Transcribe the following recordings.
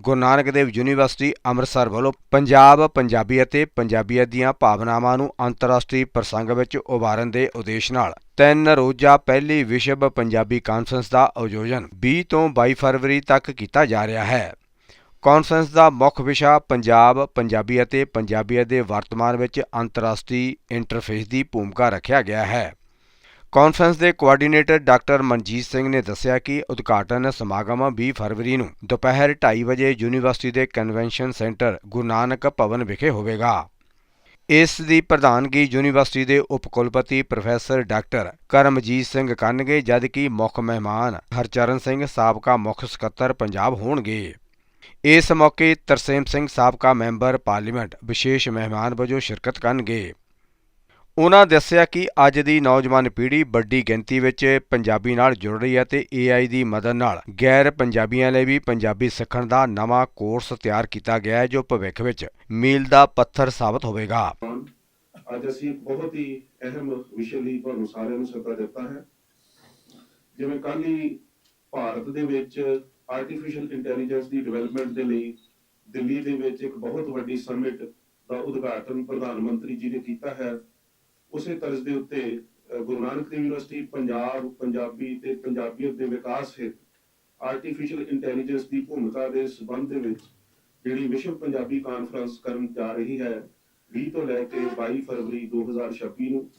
ਗੁਰੂ Nanak Dev university Amritsar ਵੱਲੋਂ ਪੰਜਾਬ, ਪੰਜਾਬੀ ਅਤੇ ਪੰਜਾਬੀਅਤ ਦੀਆਂ ਭਾਵਨਾਵਾਂ ਨੂੰ ਅੰਤਰਰਾਸ਼ਟਰੀ ਪ੍ਰਸੰਗ ਵਿੱਚ ਉਭਾਰਨ ਦੇ ਉਦੇਸ਼ ਨਾਲ ਤਿੰਨ ਰੋਜ਼ਾ ਪਹਿਲੀ ਵਿਸ਼ਵ ਪੰਜਾਬੀ ਕਾਨਫਰੰਸ ਦਾ ਆਯੋਜਨ 20 ਤੋਂ 22 ਫਰਵਰੀ ਤੱਕ ਕੀਤਾ ਜਾ ਰਿਹਾ ਹੈ। ਕਾਨਫਰੰਸ ਦਾ ਮੁੱਖ ਵਿਸ਼ਾ ਪੰਜਾਬ, ਪੰਜਾਬੀ ਅਤੇ ਪੰਜਾਬੀਅਤ ਦੇ ਵਰਤਮਾਨ ਵਿੱਚ ਅੰਤਰਰਾਸ਼ਟਰੀ ਇੰਟਰਫੇਸ ਦੀ ਭੂਮਿਕਾ ਰੱਖਿਆ ਗਿਆ ਹੈ। ਕਾਨਫਰੰਸ ਦੇ ਕੋਆਰਡੀਨੇਟਰ ਡਾਕਟਰ ਮਨਜੀਤ ਸਿੰਘ ਨੇ ਦੱਸਿਆ ਕਿ ਉਦਘਾਟਨ ਸਮਾਗਮ 20 ਫਰਵਰੀ ਨੂੰ ਦੁਪਹਿਰ 2:30 ਵਜੇ ਯੂਨੀਵਰਸਿਟੀ ਦੇ ਕਨਵੈਨਸ਼ਨ ਸੈਂਟਰ ਗੁਰੂ ਨਾਨਕ ਭਵਨ ਵਿਖੇ ਹੋਵੇਗਾ। ਇਸ ਦੀ ਪ੍ਰਧਾਨਗੀ ਯੂਨੀਵਰਸਿਟੀ ਦੇ ਉਪ ਕੁਲਪਤੀ ਪ੍ਰੋਫੈਸਰ ਡਾਕਟਰ ਕਰਮਜੀਤ ਸਿੰਘ ਕਰਨਗੇ, ਜਦਕਿ ਮੁੱਖ ਮਹਿਮਾਨ ਹਰਚਰਨ ਸਿੰਘ, ਸਾਬਕਾ ਮੁੱਖ ਸਕੱਤਰ ਪੰਜਾਬ ਹੋਣਗੇ। ਇਸ ਮੌਕੇ ਤਰਸੇਮ ਸਿੰਘ, ਸਾਬਕਾ ਮੈਂਬਰ ਪਾਰਲੀਮੈਂਟ ਵਿਸ਼ੇਸ਼ ਮਹਿਮਾਨ ਵਜੋਂ ਸ਼ਿਰਕਤ ਕਰਨਗੇ। ਉਹਨਾਂ ਦੱਸਿਆ ਕਿ ਅੱਜ ਦੀ ਨੌਜਵਾਨ ਪੀੜ੍ਹੀ ਵੱਡੀ ਗਿਣਤੀ ਵਿੱਚ ਪੰਜਾਬੀ ਨਾਲ ਜੁੜ ਰਹੀ ਹੈ ਤੇ AI ਦੀ ਮਦਦ ਨਾਲ ਗੈਰ ਪੰਜਾਬੀਆਂ ਲਈ ਵੀ ਪੰਜਾਬੀ ਸਿੱਖਣ ਦਾ ਨਵਾਂ ਕੋਰਸ ਤਿਆਰ ਕੀਤਾ ਗਿਆ ਹੈ, ਜੋ ਭਵਿੱਖ ਵਿੱਚ ਮੀਲ ਦਾ ਪੱਥਰ ਸਾਬਤ ਹੋਵੇਗਾ। ਅੱਜ ਅਸੀਂ ਬਹੁਤ ਹੀ ਅਹਿਮ ਵਿਸ਼ੇ ਲਈ ਤੁਹਾਨੂੰ ਸਾਰਿਆਂ ਨੂੰ ਸੱਦਾ ਦਿੱਤਾ ਹੈ। ਜਿਵੇਂ ਕੱਲ੍ਹ ਹੀ ਭਾਰਤ ਦੇ ਵਿੱਚ ਆਰਟੀਫੀਸ਼ੀਅਲ ਇੰਟੈਲੀਜੈਂਸ ਦੀ ਡਿਵੈਲਪਮੈਂਟ ਦੇ ਲਈ ਦਿੱਲੀ ਦੇ ਵਿੱਚ ਇੱਕ ਬਹੁਤ ਵੱਡੀ ਸਮਿਟ ਦਾ ਉਦਘਾਟਨ ਪ੍ਰਧਾਨ ਮੰਤਰੀ ਜੀ ਨੇ ਕੀਤਾ ਹੈ। ਉਸੇ ਤਰਜ਼ ਦੇ ਉੱਤੇ ਗੁਰੂ ਨਾਨਕ ਦੇਵ ਯੂਨੀਵਰਸਿਟੀ, ਪੰਜਾਬ, ਪੰਜਾਬੀ ਤੇ ਪੰਜਾਬੀਅਤ ਦੇ ਵਿਕਾਸ ਹਿੱਤ ਆਰਟੀਫੀਸ਼ੀਅਲ ਇੰਟੈਲੀਜੈਂਸ ਦੀ ਭੂਮਿਕਾ ਦੇ ਸਬੰਧ ਦੇ ਵਿੱਚ ਜਿਹੜੀ ਵਿਸ਼ਵ ਪੰਜਾਬੀ ਕਾਨਫਰੰਸ ਕਰਨ ਜਾ ਰਹੀ ਹੈ 20 ਤੋਂ ਲੈ ਕੇ 22 ਫਰਵਰੀ 2026 ਨੂੰ,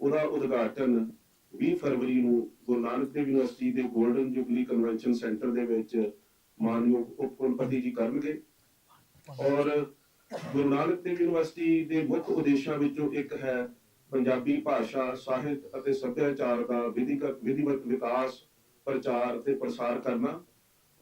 ਉਹਦਾ ਉਦਘਾਟਨ 20 ਫਰਵਰੀ ਨੂੰ ਗੁਰੂ ਨਾਨਕ ਦੇਵ ਯੂਨੀਵਰਸਿਟੀ ਦੇ 골ਡਨ ਜੁਬਲੀ ਕਨਵੈਨਸ਼ਨ ਸੈਂਟਰ ਦੇ ਵਿੱਚ ਮਾਨਯੋਗ ਉਪ ਕੁਲਪਤੀ ਜੀ ਕਰਨਗੇ। ਔਰ ਗੁਰੂ ਨਾਨਕ ਦੇਵ ਯੂਨੀਵਰਸਿਟੀ ਦੇ ਮੁੱਖ ਉਦੇਸ਼ਾਂ ਵਿੱਚੋਂ ਇੱਕ ਹੈ ਪੰਜਾਬੀ ਭਾਸ਼ਾ, ਸਾਹਿਤ ਅਤੇ ਸੱਭਿਆਚਾਰ ਦਾ ਵਿਧੀਗਤ ਵਿਧੀਵਤ ਵਿਕਾਸ, ਪ੍ਰਚਾਰ ਤੇ ਪ੍ਰਸਾਰ ਕਰਨਾ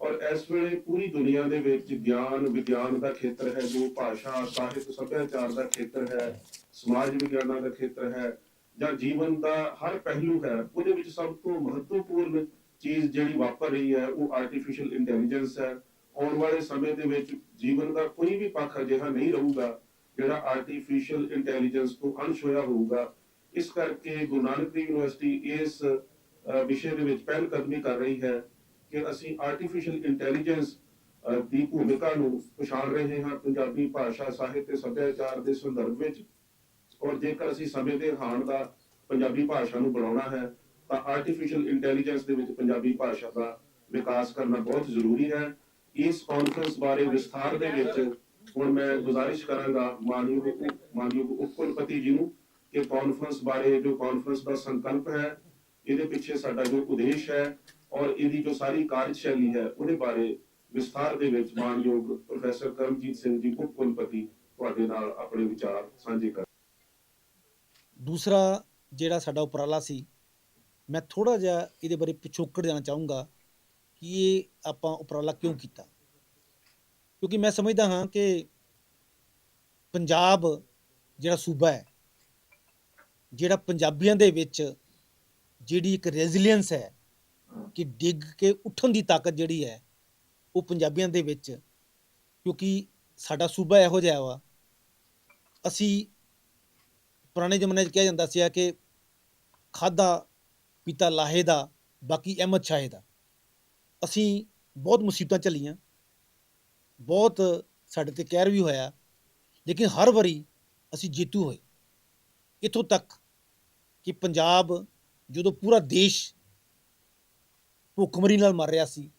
ਔਰ ਇਸ ਵੇਲੇ ਪੂਰੀ ਦੁਨੀਆ ਦੇ ਵਿੱਚ ਗਿਆਨ ਵਿਗਿਆਨ ਦਾ ਖੇਤਰ ਹੈ, ਜੋ ਭਾਸ਼ਾ, ਸਾਹਿਤ, ਸੱਭਿਆਚਾਰ ਦਾ ਖੇਤਰ ਹੈ, ਸਮਾਜ ਵਿਗਿਆਨਾਂ ਦਾ ਖੇਤਰ ਹੈ ਜਾਂ ਜੀਵਨ ਦਾ ਹਰ ਪਹਿਲੂ ਹੈ, ਉਹਦੇ ਵਿੱਚ ਸਭ ਤੋਂ ਮਹੱਤਵਪੂਰਨ ਚੀਜ਼ ਜਿਹੜੀ ਵਾਪਰ ਰਹੀ ਹੈ, ਉਹ ਆਰਟੀਫੀਸ਼ੀਅਲ ਇੰਟੈਲੀਜੈਂਸ ਹੈ। ਆਉਣ ਵਾਲੇ ਸਮੇਂ ਦੇ ਵਿੱਚ ਜੀਵਨ ਦਾ ਕੋਈ ਵੀ ਪੱਖ ਅਜਿਹਾ ਨਹੀਂ ਰਹੂਗਾ ਜਿਹੜਾ ਆਰਟੀਫੀਸ਼ੀਅਲ ਇੰਟੈਲੀਜੈਂਸ ਤੋਂ ਅੰਸ਼ ਹੋਇਆ ਹੋਊਗਾ, ਇਸ ਕਰਕੇ ਗੁਰੂ ਨਾਨਕ ਦੇਵ ਯੂਨੀਵਰਸਿਟੀ ਇਸ ਵਿਸ਼ੇ ਦੇ ਵਿੱਚ ਪਹਿਲ ਕਦਮੀ ਕਰ ਰਹੀ ਹੈ ਕਿ ਅਸੀਂ ਆਰਟੀਫੀਸ਼ੀਅਲ ਇੰਟੈਲੀਜੈਂਸ ਦੀ ਭੂਮਿਕਾ ਨੂੰ ਪਛਾਣ ਰਹੇ ਹਾਂ ਪੰਜਾਬੀ ਭਾਸ਼ਾ ਸਾਹਿਤ ਤੇ ਸੱਭਿਆਚਾਰ ਦੇ ਸੰਦਰਭ ਵਿੱਚ। ਔਰ ਜੇਕਰ ਅਸੀਂ ਸਮੇਂ ਦੇ ਹਾਣ ਦਾ ਪੰਜਾਬੀ ਭਾਸ਼ਾ ਨੂੰ ਬਣਾਉਣਾ ਹੈ, ਤਾਂ ਆਰਟੀਫੀਸ਼ੀਅਲ ਇੰਟੈਲੀਜੈਂਸ ਦੇ ਵਿੱਚ ਪੰਜਾਬੀ ਭਾਸ਼ਾ ਦਾ ਵਿਕਾਸ ਕਰਨਾ ਬਹੁਤ ਜ਼ਰੂਰੀ ਹੈ। ਇਸ ਕਾਨਫਰੰਸ ਬਾਰੇ ਵਿਸਥਾਰ ਦੇ ਵਿੱਚ ਹੁਣ ਮੈਂ ਗੁਜ਼ਾਰਿਸ਼ ਕਰਾਂਗਾ ਮਾਨਯੋਗ ਮਾਨਯੋਗ ਉਪ ਕੁਲਪਤੀ ਜੀ ਨੂੰ ਕਿ ਕਾਨਫਰੰਸ ਬਾਰੇ ਜੋ ਕਾਨਫਰੰਸ ਦਾ ਸੰਕਲਪ ਹੈ, ਇਹਦੇ ਪਿੱਛੇ ਸਾਡਾ ਜੋ ਉਦੇਸ਼ ਹੈ ਔਰ ਇਹਦੀ ਜੋ ਸਾਰੀ ਕਾਰਜਸ਼ੈਲੀ ਹੈ, ਉਹਦੇ ਬਾਰੇ ਵਿਸਥਾਰ ਦੇ ਵਿੱਚ ਮਾਨਯੋਗ ਪ੍ਰੋਫੈਸਰ ਕਰਮਜੀਤ ਸਿੰਘ ਜੀ, ਉਪ ਕੁਲਪਤੀ ਤੁਹਾਡੇ ਨਾਲ ਆਪਣੇ ਵਿਚਾਰ ਸਾਂਝੇ ਕਰ ਦੂਸਰਾ ਜਿਹੜਾ ਸਾਡਾ ਉਪਰਾਲਾ ਸੀ, ਮੈਂ ਥੋੜਾ ਜਿਹਾ ਇਹਦੇ ਬਾਰੇ ਪਿਛੋਕੜ ਜਾਣਾ ਚਾਹੂੰਗਾ ਕਿ ਇਹ ਆਪਾਂ ਉਪਰਾਲਾ ਕਿਉਂ ਕੀਤਾ? ਕਿਉਂਕਿ ਮੈਂ ਸਮਝਦਾ ਹਾਂ ਕਿ ਪੰਜਾਬ ਜਿਹੜਾ ਸੂਬਾ ਹੈ, ਜਿਹੜਾ ਪੰਜਾਬੀਆਂ ਦੇ ਵਿੱਚ ਜਿਹੜੀ ਇੱਕ ਰੈਜ਼ਿਲੀਅੰਸ ਹੈ ਕਿ ਡਿੱਗ ਕੇ ਉੱਠਣ ਦੀ ਤਾਕਤ ਜਿਹੜੀ ਹੈ, ਉਹ ਪੰਜਾਬੀਆਂ ਦੇ ਵਿੱਚ ਕਿਉਂਕਿ ਸਾਡਾ ਸੂਬਾ ਇਹੋ ਜਿਹਾ ਵਾ। ਅਸੀਂ ਪੁਰਾਣੇ ਜ਼ਮਾਨੇ 'ਚ ਕਿਹਾ ਜਾਂਦਾ ਸੀ ਕਿ ਖਾਦਾ ਪੀਤਾ ਲਾਹੇ ਦਾ, ਬਾਕੀ ਅਹਿਮਦ ਸ਼ਾਹੇ ਦਾ। ਅਸੀਂ ਬਹੁਤ ਮੁਸੀਬਤਾਂ ਝੱਲੀਆਂ। ਬਹੁਤ ਸਾਡੇ ਤੇ ਕਹਿਰ ਵੀ ਹੋਇਆ। ਲੇਕਿਨ ਹਰ ਵਾਰੀ ਅਸੀਂ ਜੇਤੂ ਹੋਏ। ਇਥੋਂ ਤੱਕ ਕਿ ਪੰਜਾਬ ਜਦੋਂ ਪੂਰਾ ਦੇਸ਼ ਭੁੱਖਮਰੀ ਨਾਲ ਮਰ ਰਿਹਾ ਸੀ